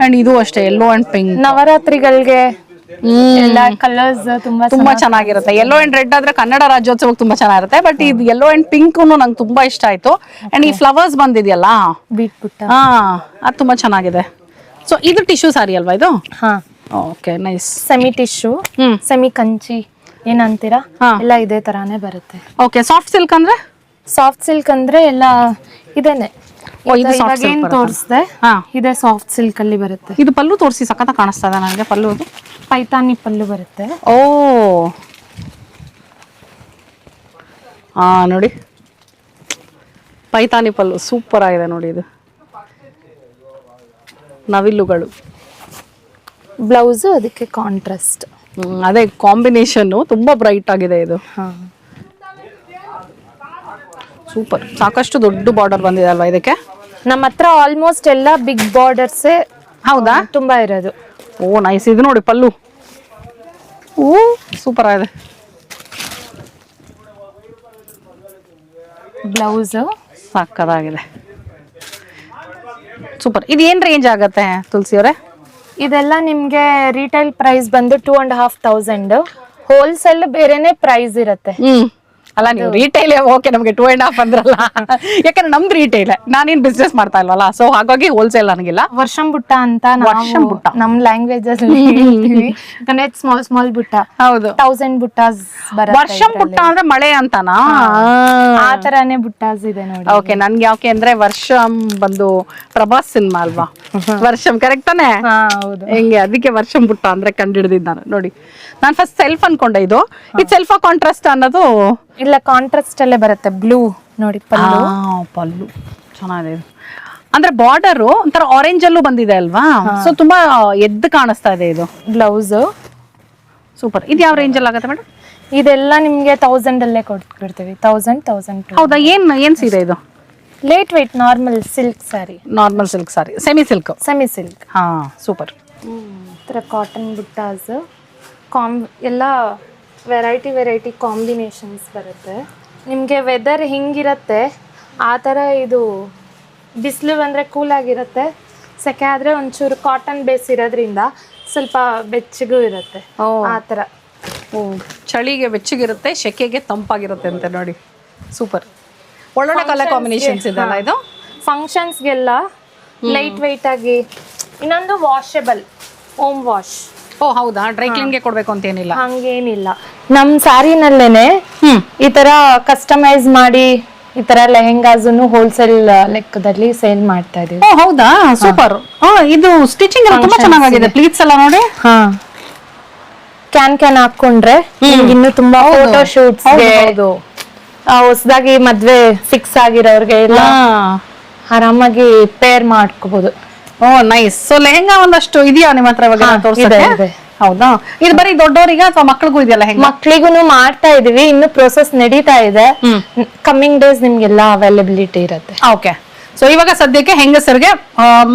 and ಇದು ಅಷ್ಟೇ ಎಲ್ಲೋ ಅಂಡ್ ಪಿಂಕ್ ನವರಾತ್ರಿಗಳಿಗೆ ಎಲ್ಲ ಕಲರ್ಸ್ ತುಂಬಾ ತುಂಬಾ ಚೆನ್ನಾಗಿರುತ್ತೆ. ಯೆಲ್ಲೋ ಅಂಡ್ ರೆಡ್ ಆದ್ರೆ ಕನ್ನಡ ರಾಜ್ಯೋತ್ಸವಕ್ಕೆ ತುಂಬಾ ಚೆನ್ನಾಗಿರುತ್ತೆ ಬಟ್ ಇದು ಎಲ್ಲೋ ಅಂಡ್ ಪಿಂಕ್ ನಂಗೆ ತುಂಬಾ ಇಷ್ಟ ಆಯ್ತು. ಅಂಡ್ ಈ ಫ್ಲವರ್ಸ್ ಬಂದಿದೆಯಲ್ಲ? ಹಾ ಅದು ತುಂಬಾ ಚೆನ್ನಾಗಿದೆ. ಸೊ ಇದು ಟಿಶ್ಯೂ ಸಾರಿ ಅಲ್ವಾ ಇದು? ಹಾ. ಓಕೆ ನೈಸ್ ಸೆಮಿ ಟಿಶ್ಯೂ ಹ್ಮ್. ಸೆಮಿ ಕಂಚಿ ಏನಂತೀರಾ. ಎಲ್ಲ ಇದೇ ತರಾನೇ ಬರುತ್ತೆ. ಓಕೆ ಸಾಫ್ಟ್ ಸಿಲ್ಕ್ ಅಂದ್ರೆ? ಸಾಫ್ಟ್ ಸಿಲ್ಕ್ ಅಂದ್ರೆ ಎಲ್ಲ ಇದೇನೆ ಇದು ಏನ್ ತೋರಿಸ್ದೆ? ಹಾ. ಇದೇ ಸಾಫ್ಟ್ ಸಿಲ್ಕ್ ಅಲ್ಲಿ ಬರುತ್ತೆ. ಇದು ಪಲ್ಲು ತೋರಿಸಿ ಸಖತ್ತ ಕಾಣಿಸ್ತಾ ಇದೆ ನನಗೆ ಪಲ್ಲು ಅದು? ಪೈತಾನಿ ಪಲ್ಲು ಬರುತ್ತೆ. ಓ. ಹಾ ನೋಡಿ. ಪೈತಾನಿ ಪಲ್ಲು ಸೂಪರ್ ಆಗಿದೆ ನೋಡಿ ಇದು. ನವಿಲುಗಳು. ಬ್ಲೌಸ್ ಅದಕ್ಕೆ ಕಾಂಟ್ರಾಸ್ಟ್ ಅದೇ ಕಾಂಬಿನೇಷನ್ ತುಂಬಾ ಬ್ರೈಟ್ ಆಗಿದೆ ಇದು. ಹಾ. ಸೂಪರ್. ಸಾಕಷ್ಟು ದೊಡ್ಡ ಬಾರ್ಡರ್ ಬಂದಿದೆ ಅಲ್ವಾ ಇದಕ್ಕೆ? ನಮ್ಮ ಹತ್ರ ಆಲ್ಮೋಸ್ಟ್ ಎಲ್ಲ ಬಿಗ್ ಬಾರ್ಡರ್ಸ್ ಹೌದಾ? ತುಂಬಾ ಇರೋದು. ಓ ನೈಸ್ ಇದು ನೋಡಿ ಪಲ್ಲು. ಓ ಸೂಪರ್ ಆಗಿದೆ. ಬ್ಲೌಸ್ ಸಾಕದಾಗಿದೆ ಸೂಪರ್ ಇದು ಏನ್ ರೇಂಜ್ ಆಗುತ್ತೆ ತುಳಸಿ ಅವರೇ? ಇದೆಲ್ಲ ನಿಮ್ಗೆ ರಿಟೈಲ್ ಪ್ರೈಸ್ ಬಂದು two and half thousand wholesale ಬೇರೆನೆ price ಇರುತ್ತೆ. ಹ್ಮ್. ಅಲ್ಲ ನೀವು ರಿಟೈಲ್ ಓಕೆ ನಮಗೆ ಟೂ ಅಂಡ್ ಹಾಫ್ ಅಂದ್ರಲ್ಲ. ಯಾಕಂದ್ರೆ ನಮ್ದು ರಿಟೈಲ್ ನಾನೇನ್ ಬಿಸ್ನೆಸ್ ಮಾಡ್ತಾ ಇಲ್ವಲ್ಲ ಸೊ ಹಾಗಾಗಿ ಹೋಲ್ಸೇಲ್ ನನಗಿಲ್ಲ. ವರ್ಷಂ ಬುಟ್ಟ ಅಂತ ವರ್ಷಂ ಬುಟ್ಟ. ನಮ್ ಲ್ಯಾಂಗ್ವೇಜ್ ಯಾಕಂದ್ರೆ ಸ್ಮಾಲ್ ಸ್ಮಾಲ್ ಬುಟ್ಟ. ಹೌದು. ತೌಸಂಡ್ ಬುಟ್ಟಾಸ್ ವರ್ಷಂ ಬುಟ್ಟ ಅಂದ್ರೆ ಮಳೆ ಅಂತಾನಾ? ಆ. ತರಾನೇ ಬುಟ್ಟಾಸ್ ಇದೆ ನೋಡಿ ಓಕೆ ನನ್ಗೆ ಯಾಕೆ ಅಂದ್ರೆ ವರ್ಷಂ ಬಂದು ಪ್ರಭಾಸ್ ಸಿನಿಮಾ ಅಲ್ವಾ? ವರ್ಷಂ ಕರೆಕ್ಟ್ ತಾನೆ? ಹಾ ಹೌದು. ಹೆಂಗೆ ಅದಕ್ಕೆ ವರ್ಷಂ ಬುಟ್ಟ ಅಂದ್ರೆ ಕಂಡು ನಾನು. ನೋಡಿ ನಾನು ಫಸ್ಟ್ ಸೆಲ್ಫ್ ಅನ್ಕೊಂಡೆ ಇದು. ಇದು ಸೆಲ್ಫ್ ಕಾಂಟ್ರಾಸ್ಟ್ ಅನ್ನೋದು ಇಲ್ಲ ಕಾಂಟ್ರಾಸ್ಟ್ ಅಲ್ಲೇ ಬರುತ್ತೆ ಬ್ಲೂ ನೋಡಿ ಪಲ್ಲು ಆ, ಪಲ್ಲು ಚೆನ್ನಾಗಿದೆ ಇದು ಅಂದ್ರೆ ಬಾರ್ಡರ್ ಒಂಥರ ಆರೆಂಜ್ ಅಲ್ಲೂ ಬಂದಿದೆ ಅಲ್ವಾ ಸೊ ತುಂಬಾ ಎದ್ದು ಕಾಣಿಸ್ತಾ ಇದೆ ಇದು ಬ್ಲೌಸ್ ಸೂಪರ್ ಇದು ಯಾವ ರೇಂಜ್ ಅಲ್ಲಿ ಆಗುತ್ತೆ ಮೇಡಮ್ ಇದೆಲ್ಲ ನಿಮ್ಗೆ ತೌಸಂಡ್ ಅಲ್ಲೇ ಕೊಟ್ಬಿಡ್ತೀವಿ ತೌಸಂಡ್ ತೌಸಂಡ್ ಟು ಹೌದಾ? ಏನ್ ಏನ್ ಸೀರೆ ಇದು? Light weight normal silk sari normal silk sari semi silk semi silk ಹಾ ಸೂಪರ್ ಥರ ಕಾಟನ್ ಬುಟ್ಟಾಸ್ ಕಾಮ್ ಎಲ್ಲ ವೆರೈಟಿ ವೆರೈಟಿ ಕಾಂಬಿನೇಷನ್ಸ್ ಬರುತ್ತೆ. ನಿಮಗೆ ವೆದರ್ ಹಿಂಗಿರತ್ತೆ ಆ ಥರ ಇದು ಬಿಸಿಲು ಬಂದರೆ ಕೂಲಾಗಿರುತ್ತೆ ಸೆಕೆ ಆದರೆ ಒಂಚೂರು ಕಾಟನ್ ಬೇಸ್ ಇರೋದ್ರಿಂದ ಸ್ವಲ್ಪ ಬೆಚ್ಚಗೂ ಇರುತ್ತೆ. ಆ ಥರ. ಓ ಚಳಿಗೆ ಬೆಚ್ಚಗಿರುತ್ತೆ ಸೆಕೆಗೆ ತಂಪಾಗಿರುತ್ತೆ ಅಂತ ನೋಡಿ. ಸೂಪರ್. ಒಳ್ಳೊಳ್ಳೆ ಕಲರ್ ಕಾಂಬಿನೇಷನ್ಸ್ ಇದೆಲ್ಲ ಇದು? ಫಂಕ್ಷನ್ಸ್ಗೆಲ್ಲ ಲೈಟ್ ವೆಯ್ಟ್ ಆಗಿ ಇನ್ನೊಂದು ವಾಷೆಬಲ್ ಓಮ್ ವಾಶ್ ಓ ಹೌದಾ? ಡ್ರೈ ಕ್ಲೀನ್ಗೆ ಕೊಡಬೇಕು ಅಂತ ಏನಿಲ್ಲ. ಹಂಗೇನಿಲ್ಲ. ನಮ್ಮ ಸಾರಿನಲ್ಲೇನೆ ಈ ತರ ಕಸ್ಟಮೈಸ್ ಮಾಡಿ ಈ ತರ ಲೆಹೆಂಗಾಸನ್ನು ಹೋಲ್ಸೇಲ್ ಲೆಕ್ಕದಲ್ಲಿ ಸೇಲ್ ಮಾಡ್ತಾ ಇದೀವಿ. ಓ ಹೌದಾ? ಸೂಪರ್. ಇದು ಸ್ಟಿಚಿಂಗ್ ಎಲ್ಲ ತುಂಬಾ ಚೆನ್ನಾಗಿದೆ ಪ್ಲೀಟ್ಸ್ ಎಲ್ಲ ನೋಡಿ. ಹಾ. ಕ್ಯಾನ್ ಕ್ಯಾನ್ ಹಾಕೊಂಡ್ರೆ ಇನ್ನು ತುಂಬಾ ಫೋಟೋ ಶೂಟ್ಸ್ ಹೊಸದಾಗಿ ಮದ್ವೆ ಫಿಕ್ಸ್ ಆಗಿರೋರ್ಗೆ ಎಲ್ಲ ಆರಾಮಾಗಿ ಪೇರ್ ಮಾಡ್ಕೋಬಹುದು ಓ ನೈಸ್ ಸೊ ಲೆಹೆಂಗಾ ಒಂದಷ್ಟು ಇದೆಯಾ ನಿಮ್ಮ ಹತ್ರ ಇವಾಗ ಇದೆ. ಹೌದಾ? ಇದು ಬರೀ ದೊಡ್ಡವರಿಗೆ ಅಥವಾ ಮಕ್ಳಿಗೂ ಇದೆಯಲ್ಲ ಹೆಂಗ? ಮಕ್ಳಿಗೂ ಮಾಡ್ತಾ ಇದೀವಿ. ಇನ್ನು ಪ್ರೊಸೆಸ್ ನಡೀತಾ ಇದೆ. ಕಮ್ಮಿಂಗ್ ಡೇಸ್ ನಿಮ್ಗೆಲ್ಲ ಅವೈಲೇಬಿಲಿಟಿ ಇರುತ್ತೆ. ಓಕೆ ಸೊ ಇವಾಗ ಸದ್ಯಕ್ಕೆ ಹೆಂಗಸರಿಗೆ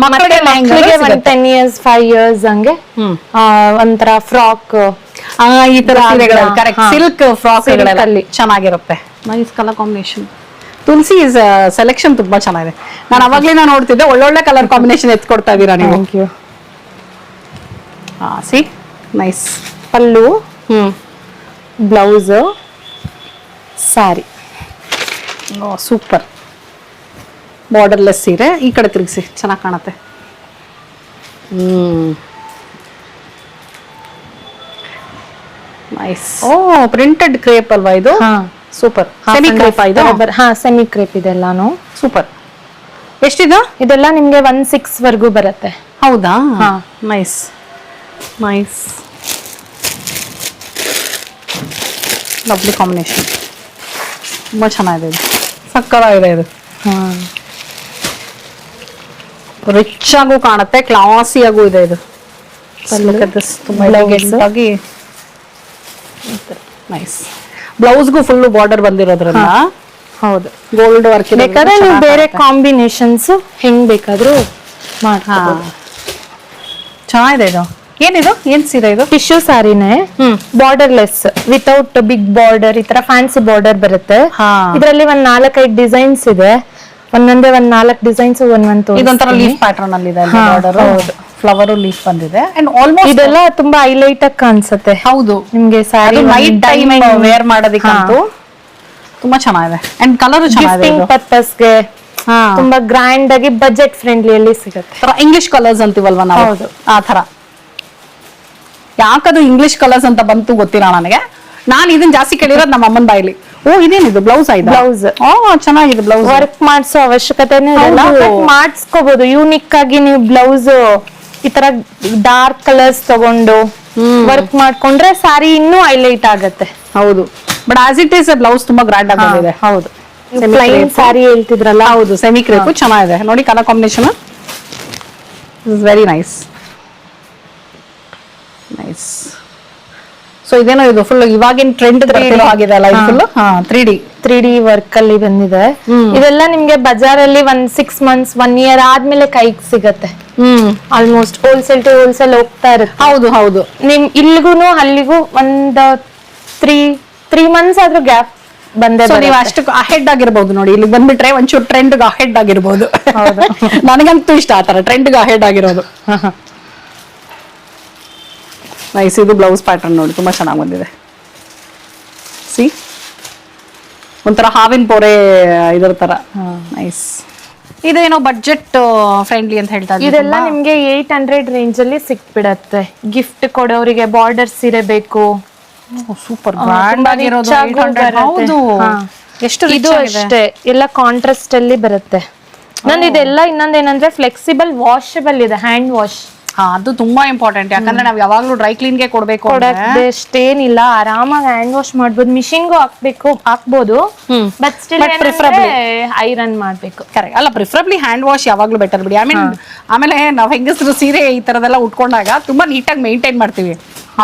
ಮಕ್ಕಳಿಗೆ ಒಂದ್. ಟೆನ್ ಇಯರ್ಸ್ ಫೈವ್ ಇಯರ್ಸ್ ಹಂಗೆ. ಒಂಥರ ಫ್ರಾಕ್ ಆ, ಈ ತರ ಕರೆಕ್ಟ್ ಸಿಲ್ಕ್ ಫ್ರಾಕ್. ಚೆನ್ನಾಗಿರುತ್ತೆ. Nice colour combination Tulasi is selection ತುಂಬಾ ಚೆನ್ನಾಗಿದೆ. ನಾನು ಅವಾಗ್ಲಿಂದ ನೋಡ್ತಿದ್ದೆ ಒಳ್ಳೊಳ್ಳೆ ಕಲರ್ ಕಾಂಬಿನೇಷನ್ ಎತ್ಕೊಡ್ತಾ ಇದೀರಾ ನೀವು? Thank you see nice pallu ಹ್ಞೂ ಬ್ಲೌಸ್ ಸ್ಯಾರಿ ಸೂಪರ್ ಬಾರ್ಡರ್ಲೆಸ್ ಸೀರೆ. ಈ ಕಡೆ ತಿರುಗಿಸಿ ಚೆನ್ನಾಗಿ ಕಾಣುತ್ತೆ. ಹ್ಮ್. ನೈಸ್ ಓ ಪ್ರಿಂಟೆಡ್ ಕ್ರೇಪ್ ಅಲ್ವಾ ಇದು? ಹಾ. ಸೂಪರ್ ಸೆಮಿ ಕ್ರೇಪ್ ಇದು? ಹಾ ಸೆಮಿ ಕ್ರೇಪ್ ಇದೆಲ್ಲಾನು ಸೂಪರ್ ಎಷ್ಟಿದು? ಇದೆಲ್ಲ ನಿಮಗೆ ಒನ್ ಸಿಕ್ಸ್ ವರ್ಗೂ ಬರುತ್ತೆ. ಹೌದಾ? ಹಾ. ನೈಸ್ ನೈಸ್ ಲವ್ಲಿ ಕಾಂಬಿನೇಷನ್ ತುಂಬ ಚೆನ್ನಾಗಿದೆ ಇದು. ಸಕ್ಕತ್ತಾಗಿದೆ ಇದು. ಹಾಂ. ರಿಚ್ ಆಗು ಕಾಣುತ್ತೆ ಕ್ಲಾಸಿ ಆಗು ಇದೆ. ಇದು ನೈಸ್ ಬ್ಲೌಸ್ಗೂ ಫುಲ್ ಬಾರ್ಡರ್ ಬಂದಿರೋದ್ರಿಂದ ಹೌದು. ಗೋಲ್ಡ್ ವರ್ಕ್ ಬೇಕಾದ್ರೆ ನೀವು ಬೇರೆ ಕಾಂಬಿನೇಷನ್ಸ್ ಹೆಂಗ್ ಬೇಕಾದ್ರೂ ಮಾಡ್ಕೋಬಹುದು ಚೆನ್ನಾಗಿದೆ ಇದು. ಏನಿದು? ಏನ್ ಸೀರೆ ಇದು? ಟಿಶ್ಯೂ ಸಾರಿನೇ borderless without big border ಈ ತರ ಫ್ಯಾನ್ಸಿ ಬಾರ್ಡರ್ ಬರುತ್ತೆ. ಇದರಲ್ಲಿ ಒಂದ್ ನಾಲ್ಕೈದು ಡಿಸೈನ್ಸ್ ಇದೆ. ಒಂದೊಂದೇ ಒಂದ್ ನಾಲ್ಕು ಡಿಸೈನ್ಸ್ ಒಂದ್ ಇದೊಂಥರ. ಲೀಫ್ ಪ್ಯಾಟರ್ನ್ ಅಲ್ಲಿ ಇದೆ ಬಾರ್ಡರ್. ಫ್ಲವರ್ ಲೀಫ್ ಬಂದಿದೆ. ಅಂಡ್ ಆಲ್ಮೋಸ್ಟ್ ಇದೆಲ್ಲ ತುಂಬಾ ಹೈಲೈಟ್ ಆಗಿ ಕಾಣಿಸುತ್ತೆ. ಹೌದು. ನಿಮ್ಗೆ ಸ್ಯಾರಿ ನೈಟ್ ಟೈಮ್ ವೇರ್ ಮಾಡೋದಕ್ಕಂತೂ ತುಂಬಾ ಚೆನ್ನಾಗಿದೆ. ಅಂಡ್ ಕಲರ್ ಚೆನ್ನಾಗಿದೆ ಪರ್ಪಸ್ಗೆ ಹಾ. ತುಂಬಾ ಗ್ರ್ಯಾಂಡ್ ಆಗಿ ಬಜೆಟ್ ಫ್ರೆಂಡ್ಲಿ ಅಲ್ಲಿ ಸಿಗುತ್ತೆ. ಇಂಗ್ಲಿಷ್ ಕಲರ್ಸ್ ಅಂತೀವಲ್ವಾ ನಾವು? ಹೌದು. ಆ ತರ ಯಾಕದು ಇಂಗ್ಲಿಷ್ ಕಲರ್ಸ್ ಅಂತ ಬಂತು ಗೊತ್ತಿಲ್ಲ ನನಗೆ. ನಾನು ಇದನ್ನ ಜಾಸ್ತಿ ಕೇಳಿರೋದು ನಮ್ಮ ಅಮ್ಮನ ಬಾಯಿಲಿ ಓ ಇದೇನಿದು ಬ್ಲೌಸ್ ಆಯ್ತು ಬ್ಲೌಸ್ ಓ ಚೆನ್ನಾಗಿದೆ ಬ್ಲೌಸ್ ವರ್ಕ್ ಮಾಡಿಸೋ ಅವಶ್ಯಕತೆನೇ ಇರಲ್ಲ. ಮಾಡಿಸ್ಕೋಬಹುದು ಯೂನಿಕ್ ಆಗಿ ನೀವು ಬ್ಲೌಸ್ ಈ ತರ ಡಾರ್ಕ್ ಕಲರ್ಸ್ ತಗೊಂಡು ವರ್ಕ್ ಮಾಡ್ಕೊಂಡ್ರೆ ಸಾರಿ ಇನ್ನೂ ಹೈಲೈಟ್ ಆಗತ್ತೆ. ಹೌದು. But as it is blouse ತುಂಬಾ ಗ್ರ್ಯಾಂಡ್ ಆಗಿದೆ ಬಂದಿದೆ. ಹೌದು. ಪ್ಲೈನ್ ಸಾರಿ ಹೇಳ್ತಿದ್ರಲ್ಲ? ಹೌದು ಸೆಮಿ ಕ್ರೇಪು ಚೆನ್ನಾಗಿದೆ. ನೋಡಿ colour combination is very nice nice so ಇದೇನೋ ಇದು ಫುಲ್ ಇವಾಗಿನ ಟ್ರೆಂಡ್ ಆಗಿದೆ ಅಲ್ಲ full three D three D work ಅಲ್ಲಿ ಬಂದಿದೆ. ಇದೆಲ್ಲ ನಿಮ್ಗೆ ಬಜಾರಲ್ಲಿ ಒಂದ್ ಸಿಕ್ಸ್ ಮಂತ್ಸ್ ಒನ್ ಇಯರ್ ಆದ್ಮೇಲೆ ಕೈಗೆ ಸಿಗತ್ತೆ. Hmm. Almost wholesale to wholesale ಹೋಗ್ತಾ ಇರುತ್ತೆ. ಹೌದು ಹೌದು. ನಿಮ್ ಇಲ್ಗೂನು ಅಲ್ಲಿಗೂ ಒಂದ್ ತ್ರೀ ತ್ರೀ ಮಂತ್ಸ್ ಆದ್ರೂ ಗ್ಯಾಪ್ ಬಂದೆ ನೀವು. ಅಷ್ಟು ಅಹೆಡ್ ಆಗಿರ್ಬೋದು ನೋಡಿ. ಇಲ್ಲಿ ಬಂದ್ಬಿಟ್ರೆ ಒಂಚೂರು ಟ್ರೆಂಡ್ ಅಹೆಡ್ ಆಗಿರ್ಬೋದು. *laughs* ನನಗಂತೂ ಇಷ್ಟ ಆತರ ಟ್ರೆಂಡ್ ಅಹೆಡ್ ಆಗಿರೋದು. ನೈಸ್ ಇದು ಬ್ಲೌಸ್ ಪ್ಯಾಟರ್ನ್ ನೋಡಿ ತುಂಬಾ ಚೆನ್ನಾಗಿ ಬಂದಿದೆ. ಸಿ ಒಂಥರ ಹಾವಿನ ಪೊರೆ ಇದರ ತರ. ನೈಸ್ ಇದೇನೋ ಬಜೆಟ್ ಫ್ರೆಂಡ್ಲಿ ಅಂತ ಹೇಳ್ತಾ ಇದೆಲ್ಲ ನಿಮ್ಗೆ ಏಟ್ ಹಂಡ್ರೆಡ್ ರೇಂಜ್ ಅಲ್ಲಿ ಸಿಕ್ಬಿಡತ್ತೆ. ಗಿಫ್ಟ್ ಕೊಡೋರಿಗೆ ಬಾರ್ಡರ್ ಸೀರೆ ಬೇಕು. ಸೂಪರ್ ಆ, ಗ್ರ್ಯಾಂಡ್ ಆಗಿರೋದು 800 ಹೌದು. ಎಷ್ಟು ಇದು. ಅಷ್ಟೇ. ಎಲ್ಲ ಕಾಂಟ್ರಾಸ್ಟ್ ಅಲ್ಲಿ ಬರುತ್ತೆ. ನಂದು ಇದೆಲ್ಲ ಇನ್ನೊಂದೇನಂದ್ರೆ ಫ್ಲೆಕ್ಸಿಬಲ್ ವಾಷಬಲ್ ಇದೆ ಹ್ಯಾಂಡ್ ವಾಶ್ ಹಾ ಅದು ತುಂಬಾ ಇಂಪಾರ್ಟೆಂಟ್ ಯಾಕಂದ್ರೆ ನಾವ್ ಯಾವಾಗ್ಲೂ ಡ್ರೈ ಕ್ಲೀನ್ಗೆ ಕೊಡ್ಬೇಕು ಕೊಡಕ್ಕೆ ಅಷ್ಟೇನಿಲ್ಲ ಆರಾಮಾಗಿ ಹ್ಯಾಂಡ್ ವಾಶ್ ಮಾಡ್ಬೋದು. ಮಿಷಿನ್ಗೂ ಹಾಕ್ಬೇಕು ಹಾಕ್ಬೋದು. But still But preferably. Iron ಮಾಡ್ಬೇಕು. ಕರೆಕ್ಟ್ ಅಲ್ಲ ಪ್ರಿಫರಬ್ಲಿ ಹ್ಯಾಂಡ್ ವಾಶ್ ಯಾವಾಗ್ಲೂ ಬೆಟರ್ ಬಿಡಿ. ಐ ಮೀನ್ ಆಮೇಲೆ ನಾವ್ ಹೆಂಗಸರು ಸೀರೆ ಈ ತರದೆಲ್ಲ ಉಟ್ಕೊಂಡಾಗ ತುಂಬಾ ನೀಟಾಗಿ ಮೇಂಟೈನ್ ಮಾಡ್ತೀವಿ.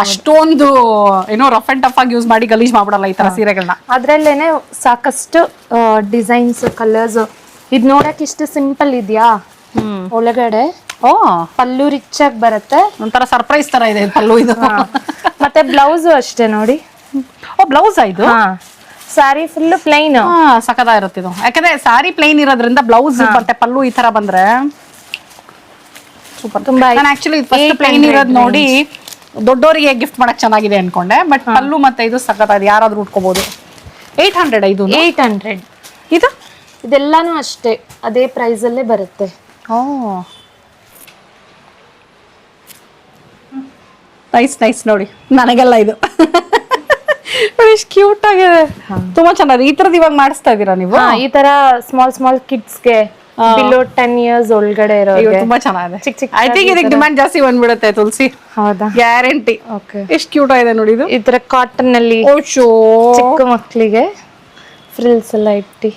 ಅಷ್ಟೊಂದು ಏನೋ ರಫ್ ಅಂಡ್ ಟಫ್ ಆಗಿ ಯೂಸ್ ಮಾಡಿ ಗಲೀಜ್ ಮಾಡ್ಬಿಡಲ್ಲ ಈ ತರ ಸೀರೆಗಳನ್ನ ಅದ್ರಲ್ಲೇನೆ ಸಾಕಷ್ಟು ಡಿಸೈನ್ಸ್ ಕಲರ್ಸ್ ಇದ್ ನೋಡಕ್ ಇಷ್ಟು ಸಿಂಪಲ್ ಇದ್ಯಾ? ಒಳಗಡೆ. ಓ. ಪಲ್ಲು ರಿಚ್ ಆಗಿ ಬರುತ್ತೆ. ಒಂಥರ ಸರ್ಪ್ರೈಸ್ ತರ ಇದೆ ಪಲ್ಲು ಇದು. ಮತ್ತೆ ಬ್ಲೌಸ್ ಅಷ್ಟೇ ನೋಡಿ. ಓ ಬ್ಲೌಸ್ ಇದು? ಸಾರಿ ಫುಲ್ ಪ್ಲೈನ್ ಸಕದ ಇರುತ್ತೆ ಇದು. ಯಾಕಂದ್ರೆ ಸಾರಿ ಪ್ಲೈನ್ ಇರೋದ್ರಿಂದ ಬ್ಲೌಸ್ ಮತ್ತೆ ಪಲ್ಲು ಈ ತರ ಬಂದ್ರೆ ಸೂಪರ್ ತುಂಬಾ ನಾನು ಆಕ್ಚುಲಿ ಫಸ್ಟ್ ಪ್ಲೈನ್ ಇರೋದ್ ನೋಡಿ ದೊಡ್ಡವರಿಗೆ ಗಿಫ್ಟ್ ಮಾಡಕ್ ಚೆನ್ನಾಗಿದೆ ಅನ್ಕೊಂಡೆ ಬಟ್ ಪಲ್ಲು ಮತ್ತೆ ಇದು ಸಖತ್ ಇದೆ ಯಾರಾದ್ರೂ ಉಟ್ಕೋಬಹುದು ಏಟ್ ಹಂಡ್ರೆಡ್ ಇದು? ಏಟ್ ಹಂಡ್ರೆಡ್ ಇದು? ಇದೆಲ್ಲಾನು ಅಷ್ಟೇ. ಅದೇ ಪ್ರೈಸ್ ಅಲ್ಲೇ ಬರುತ್ತೆ. ಓ. ನೈಸ್ ನೈಸ್ ನೋಡಿ. ನನಗೆಲ್ಲ ಇದು. *laughs* ಎಷ್ಟು ಕ್ಯೂಟ್ ಆಗಿದೆ. ತುಂಬಾ ಚೆನ್ನಾಗಿ ಈ ತರದ್ ಇವಾಗ ಮಾಡಿಸ್ತಾ ಇದೀರಾ ನೀವು? ಹಾ, ಈ ತರ ಸ್ಮಾಲ್ ಸ್ಮಾಲ್ ಕಿಡ್ಸ್ಗೆ ಬಿಲೋ ಟೆನ್ ಇಯರ್ಸ್ ಒಳಗಡೆ ಅಯ್ಯೋ, ಇರೋರಿಗೆ ತುಂಬಾ ಚೆನ್ನಾಗಿದೆ. ಚಿಕ್ಕ ಚಿಕ್ಕ ಐ ಥಿಂಕ್ ಇದಕ್ಕೆ ಡಿಮ್ಯಾಂಡ್ ಜಾಸ್ತಿ ಬಂದ್ಬಿಡುತ್ತೆ ತುಳಸಿ ಹೌದಾ? ಗ್ಯಾರಂಟಿ ಓಕೆ ಎಷ್ಟು ಕ್ಯೂಟ್ ಆಗಿದೆ ನೋಡಿ ಇದು. ಈ ತರ ಕಾಟನ್ ಅಲ್ಲಿ ಶೋ. ಚಿಕ್ಕ ಮಕ್ಕಳಿಗೆ ಫ್ರಿಲ್ಸ್ ಎಲ್ಲ ಇಟ್ಟಿ.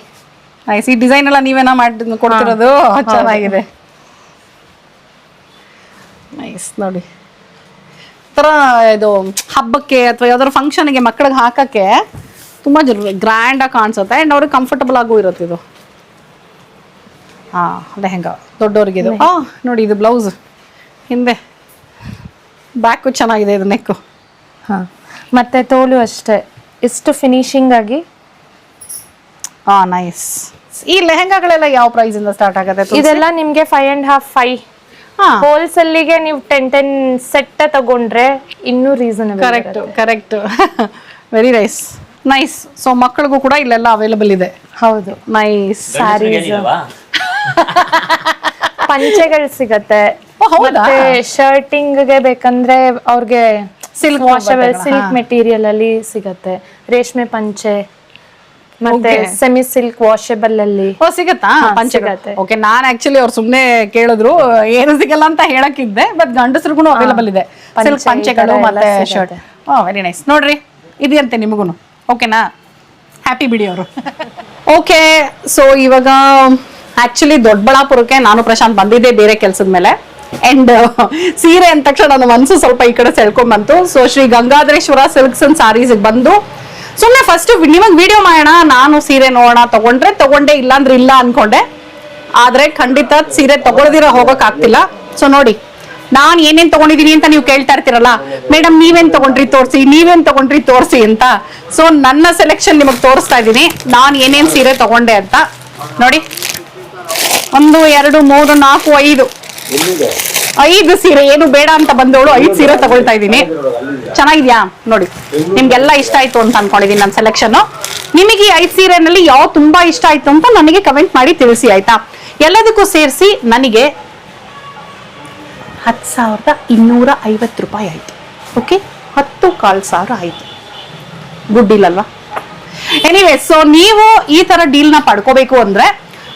ನೈಸ್ ಈ ಡಿಸೈನ್ ಎಲ್ಲ ನೀವೇನ ಮಾಡಿ ಕೊಡ್ತಿರೋದು? ಚೆನ್ನಾಗಿದೆ. ನೈಸ್ ನೋಡಿ. ತರ ಇದು ಹಬ್ಬಕ್ಕೆ ಅಥವಾ ಯಾವ್ದಾದ್ರು ಫಂಕ್ಷನ್ಗೆ ಮಕ್ಕಳಿಗೆ ಹಾಕಕ್ಕೆ ತುಂಬಾ ಗ್ರ್ಯಾಂಡ್ ಆಗಿ ಕಾಣಿಸುತ್ತೆ ಅಂಡ್ ಅವ್ರಿಗೆ ಕಂಫರ್ಟಬಲ್ ಆಗೂ ಇರುತ್ತೆ ಇದು. ಹಾಂ ಲೆಹಂಗಾ ದೊಡ್ಡವ್ರಿಗೆ ಇದು. ಹಾಂ ನೋಡಿ ಇದು ಬ್ಲೌಸ್ ಹಿಂದೆ. ಬ್ಯಾಕು ಚೆನ್ನಾಗಿದೆ ಇದು ನೆಕ್ಕು ಹಾ ಮತ್ತೆ ತೋಲು ಅಷ್ಟೇ. ಇಷ್ಟು ಫಿನಿಶಿಂಗ್ ಆಗಿ? ಹಾಂ ನೈಸ್ ಈ ಲೆಹೆಂಗಾಗಳೆಲ್ಲ ಯಾವ ಪ್ರೈಸ್ ಇಂದ ಸ್ಟಾರ್ಟ್ ಆಗುತ್ತೆ? ಇದೆಲ್ಲ ನಿಮಗೆ ಫೈವ್ ಆ್ಯಂಡ್ ಹಾಫ್ ಫೈವ್ ಹಾ. ಹೋಲ್ಸೇಲಿಗೆ ನೀವು ಟೆನ್ ಟೆನ್ ಸೆಟ್ ತಗೊಂಡ್ರೆ ಇನ್ನೂ reasonable correct correct very nice nice so ಮಕ್ಕಳಿಗೂ ಕೂಡ ಇಲ್ಲೆಲ್ಲ ಅವೈಲಬಲ್ ಇದೆ. ಹೌದು. ನೈಸ್ ಸ್ಯಾರೀಸ್ *laughs* ಪಂಚೆಗಳು ಸಿಗತ್ತೆ. ಮತ್ತೆ ಶರ್ಟಿಂಗ್ಗೆ ಬೇಕಂದ್ರೆ ಅವ್ರಿಗೆ ಸಿಲ್ಕ್ ವಾಷಬಲ್ ಸಿಲ್ಕ್ ಮೆಟೀರಿಯಲ್ ಅಲ್ಲಿ ಸಿಗತ್ತೆ. ರೇಷ್ಮೆ ಪಂಚೆ ಮತ್ತೆ ಸೆಮಿ ಸಿಲ್ಕ್ ವಾಷೇಬಲ್ ಅಲ್ಲಿ ಓ ಸಿಗತ್ತಾ? ಪಂಚೆ. ಓಕೆ ನಾನ್ ಆಕ್ಚುಲಿ ಅವ್ರು ಸುಮ್ನೆ ಕೇಳಿದ್ರು ಏನು ಸಿಗಲ್ಲ ಅಂತ ಹೇಳಕ್ಕಿದ್ದೆ ಬಟ್ ಗಂಡಸ್ರಿಗೂ ಅವೈಲಬಲ್ ಇದೆ. ಸಿಲ್ಕ್ ಪಂಚೆಗಳು ಮತ್ತೆ. ಶರ್ಟ್ ಓ ವೆರಿ ನೈಸ್ ನೋಡ್ರಿ ಇದೆಯಂತೆ ನಿಮಗೂ ಓಕೆನಾ ಹ್ಯಾಪಿ ಬಿಡಿ ಅವರು. ಓಕೆ ಸೊ ಇವಾಗ ಆಕ್ಚುಲಿ ದೊಡ್ಡಬಳ್ಳಾಪುರಕ್ಕೆ ನಾನು ಪ್ರಶಾಂತ್ ಬಂದಿದ್ದೆ ಬೇರೆ ಕೆಲಸದ ಮೇಲೆ. ಅಂಡ್ ಸೀರೆ ಅಂದ ತಕ್ಷಣ ನನ್ನ ಮನಸ್ಸು ಸ್ವಲ್ಪ ಈ ಕಡೆ ಸೆಳ್ಕೊಂಡ್ ಬಂತು. So Shri Gangadhareshwara silks and sarees ಬಂದು ಸುಮ್ಮನೆ ಫಸ್ಟ್ ನಿಮಗೆ ವಿಡಿಯೋ ಮಾಡೋಣ ನಾನು ಸೀರೆ ನೋಡೋಣ ತಗೊಂಡ್ರೆ ತಗೊಂಡೆ ಇಲ್ಲ ಅಂದ್ರೆ ಇಲ್ಲ ಅನ್ಕೊಂಡೆ. ಆದ್ರೆ ಖಂಡಿತ ಸೀರೆ ತಗೊಳ್ದಿರ ಹೋಗಕ್ ಆಗ್ತಿಲ್ಲ ಸೊ ನೋಡಿ ನಾನು ಏನೇನ್ ತಗೊಂಡಿದೀನಿ ಅಂತ ನೀವು ಕೇಳ್ತಾ ಇರ್ತೀರಲ್ಲ ಮೇಡಮ್ ನೀವೇನ್ ತಗೊಂಡ್ರಿ ತೋರಿಸಿ ನೀವೇನ್ ತಗೊಂಡ್ರಿ ತೋರಿಸಿ ಅಂತ. ಸೊ ನನ್ನ ಸೆಲೆಕ್ಷನ್ ನಿಮಗೆ ತೋರಿಸ್ತಾ ಇದ್ದೀನಿ ನಾನ್ ಏನೇನ್ ಸೀರೆ ತಗೊಂಡೆ ಅಂತ. ನೋಡಿ ಒಂದು ಎರಡು ಮೂರು ನಾಲ್ಕು ಐದು. ಐದು ಸೀರೆ ಏನು ಬೇಡ ಅಂತ ಬಂದವಳು ಐದು ಸೀರೆ ತಗೊಳ್ತಾ ಇದ್ದೀನಿ. ಚೆನ್ನಾಗಿದ್ಯಾ? ನೋಡಿ, ನಿಮ್ಗೆಲ್ಲ ಇಷ್ಟ ಆಯ್ತು ಅಂತ ಅನ್ಕೊಂಡಿದೀನಿ ನನ್ನ ಸೆಲೆಕ್ಷನ್ ನಿಮಗೆ ಈ ಐದು ಸೀರೆನಲ್ಲಿ ಯಾವ ತುಂಬಾ ಇಷ್ಟ ಆಯ್ತು ಅಂತ ನನಗೆ ಕಮೆಂಟ್ ಮಾಡಿ ತಿಳಿಸಿ, ಆಯ್ತಾ? ಎಲ್ಲದಕ್ಕೂ ಸೇರಿಸಿ ನನಗೆ ಹತ್ತು ಸಾವಿರದ ಇನ್ನೂರ ಐವತ್ತು ರೂಪಾಯಿ ಆಯಿತು. ಓಕೆ ಹತ್ತು ಕಾಲ್ ಸಾವಿರ ಆಯಿತು. ಗುಡ್ ಡೀಲ್ ಅಲ್ವಾ? ಎನಿವೇ ಸೊ ನೀವು ಈ ಥರ ಡೀಲ್ನ ಪಡ್ಕೋಬೇಕು ಅಂದ್ರೆ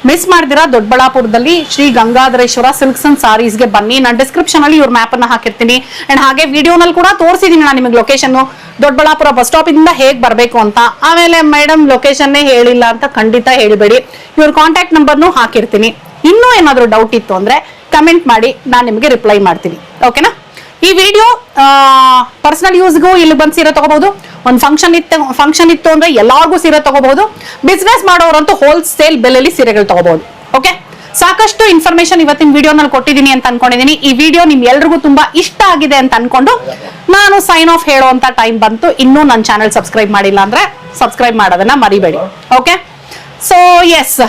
ಮಿಸ್ ಮಾಡಿದಿರಾ ದೊಡ್ಡಬಳ್ಳಾಪುರದಲ್ಲಿ ಶ್ರೀ ಗಂಗಾಧರೇಶ್ವರ ಸಿಲ್ಕ್ಸ್ ಅಂಡ್ ಸಾರೀಸ್ಗೆ ಬನ್ನಿ. ನಾನು ಡಿಸ್ಕ್ರಿಪ್ಷನ್ ಅಲ್ಲಿ ಇವ್ರ ಮ್ಯಾಪ್ ಅನ್ನ ಹಾಕಿರ್ತೀನಿ. ಅಂಡ್ ಹಾಗೆ ವಿಡಿಯೋನಲ್ಲಿ ಕೂಡ ತೋರಿಸಿದೀನಿ ನಾನು ನಿಮಗೆ ಲೊಕೇಶನ್ ದೊಡ್ಡಬಳ್ಳಾಪುರ ಬಸ್ ಸ್ಟಾಪ್ ಇಂದ ಹೇಗೆ ಬರಬೇಕು ಅಂತ. ಆಮೇಲೆ ಮೇಡಮ್ ಲೊಕೇಶನ್ನೇ ಹೇಳಿಲ್ಲ ಅಂತ ಖಂಡಿತ ಹೇಳಿಬೇಡಿ. ಇವ್ರ ಕಾಂಟ್ಯಾಕ್ಟ್ ನಂಬರ್ನು ಹಾಕಿರ್ತೀನಿ. ಇನ್ನೂ ಏನಾದರೂ ಡೌಟ್ ಇತ್ತು ಅಂದ್ರೆ ಕಮೆಂಟ್ ಮಾಡಿ. ನಾನು ನಿಮಗೆ ರಿಪ್ಲೈ ಮಾಡ್ತೀನಿ. ಓಕೆನಾ ಈ ವಿಡಿಯೋ ಪರ್ಸನಲ್ ಯೂಸ್ಗೂ ಇಲ್ಲಿ ಬಂದು ಸೀರೆ ತಗೋಬಹುದು? ಒಂದು ಫಂಕ್ಷನ್ ಇತ್ತು ಫಂಕ್ಷನ್ ಇತ್ತು ಅಂದ್ರೆ ಎಲ್ಲಾರ್ಗೂ ಸೀರೆ ತಗೋಬಹುದು. ಬಿಸ್ನೆಸ್ ಮಾಡೋರಂತೂ ಹೋಲ್ಸೇಲ್ ಬೆಲೆಯಲ್ಲಿ ಸೀರೆಗಳು ತಗೋಬಹುದು. ಓಕೆ ಸಾಕಷ್ಟು ಇನ್ಫಾರ್ಮೇಶನ್ ಇವತ್ತಿನ ವಿಡಿಯೋನಲ್ಲಿ ಕೊಟ್ಟಿದ್ದೀನಿ ಅಂತ ಅನ್ಕೊಂಡಿದ್ದೀನಿ ಈ ವಿಡಿಯೋ ನಿಮ್ ಎಲ್ರಿಗೂ ತುಂಬಾ ಇಷ್ಟ ಆಗಿದೆ ಅಂತ ಅನ್ಕೊಂಡು ನಾನು ಸೈನ್ ಆಫ್ ಹೇಳುವಂತ ಟೈಮ್ ಬಂತು. ಇನ್ನೂ ನನ್ನ ಚಾನೆಲ್ ಸಬ್ಸ್ಕ್ರೈಬ್ ಮಾಡಿಲ್ಲ ಅಂದ್ರೆ ಸಬ್ಸ್ಕ್ರೈಬ್ ಮಾಡೋದನ್ನ ಮರಿಬೇಡಿ. ಓಕೆ ಸೊ ಎಸ್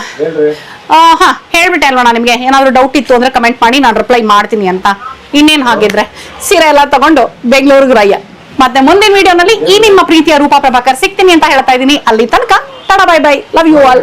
ಹಾ ಹೇಳ್ಬಿಟ್ಟೆ ಅಲ್ವಾ ನಿಮಗೆ? ಏನಾದ್ರು ಡೌಟ್ ಇತ್ತು ಅಂದ್ರೆ ಕಮೆಂಟ್ ಮಾಡಿ ನಾನು ರಿಪ್ಲೈ ಮಾಡ್ತೀನಿ ಅಂತ. ಇನ್ನೇನು ಹಾಗಿದ್ರೆ? ಸೀರೆ ಎಲ್ಲ ತಗೊಂಡು ಬೆಂಗಳೂರಿಗೆ ರಯ್ಯ ಮತ್ತೆ ಮುಂದಿನ ವಿಡಿಯೋನಲ್ಲಿ ಈ ನಿಮ್ಮ ಪ್ರೀತಿಯ ರೂಪಾ ಪ್ರಭಾಕರ್ ಸಿಗ್ತೀನಿ ಅಂತ ಹೇಳ್ತಾ ಇದ್ದೀನಿ. ಅಲ್ಲಿ ತನಕ ತಡ bye bye love you all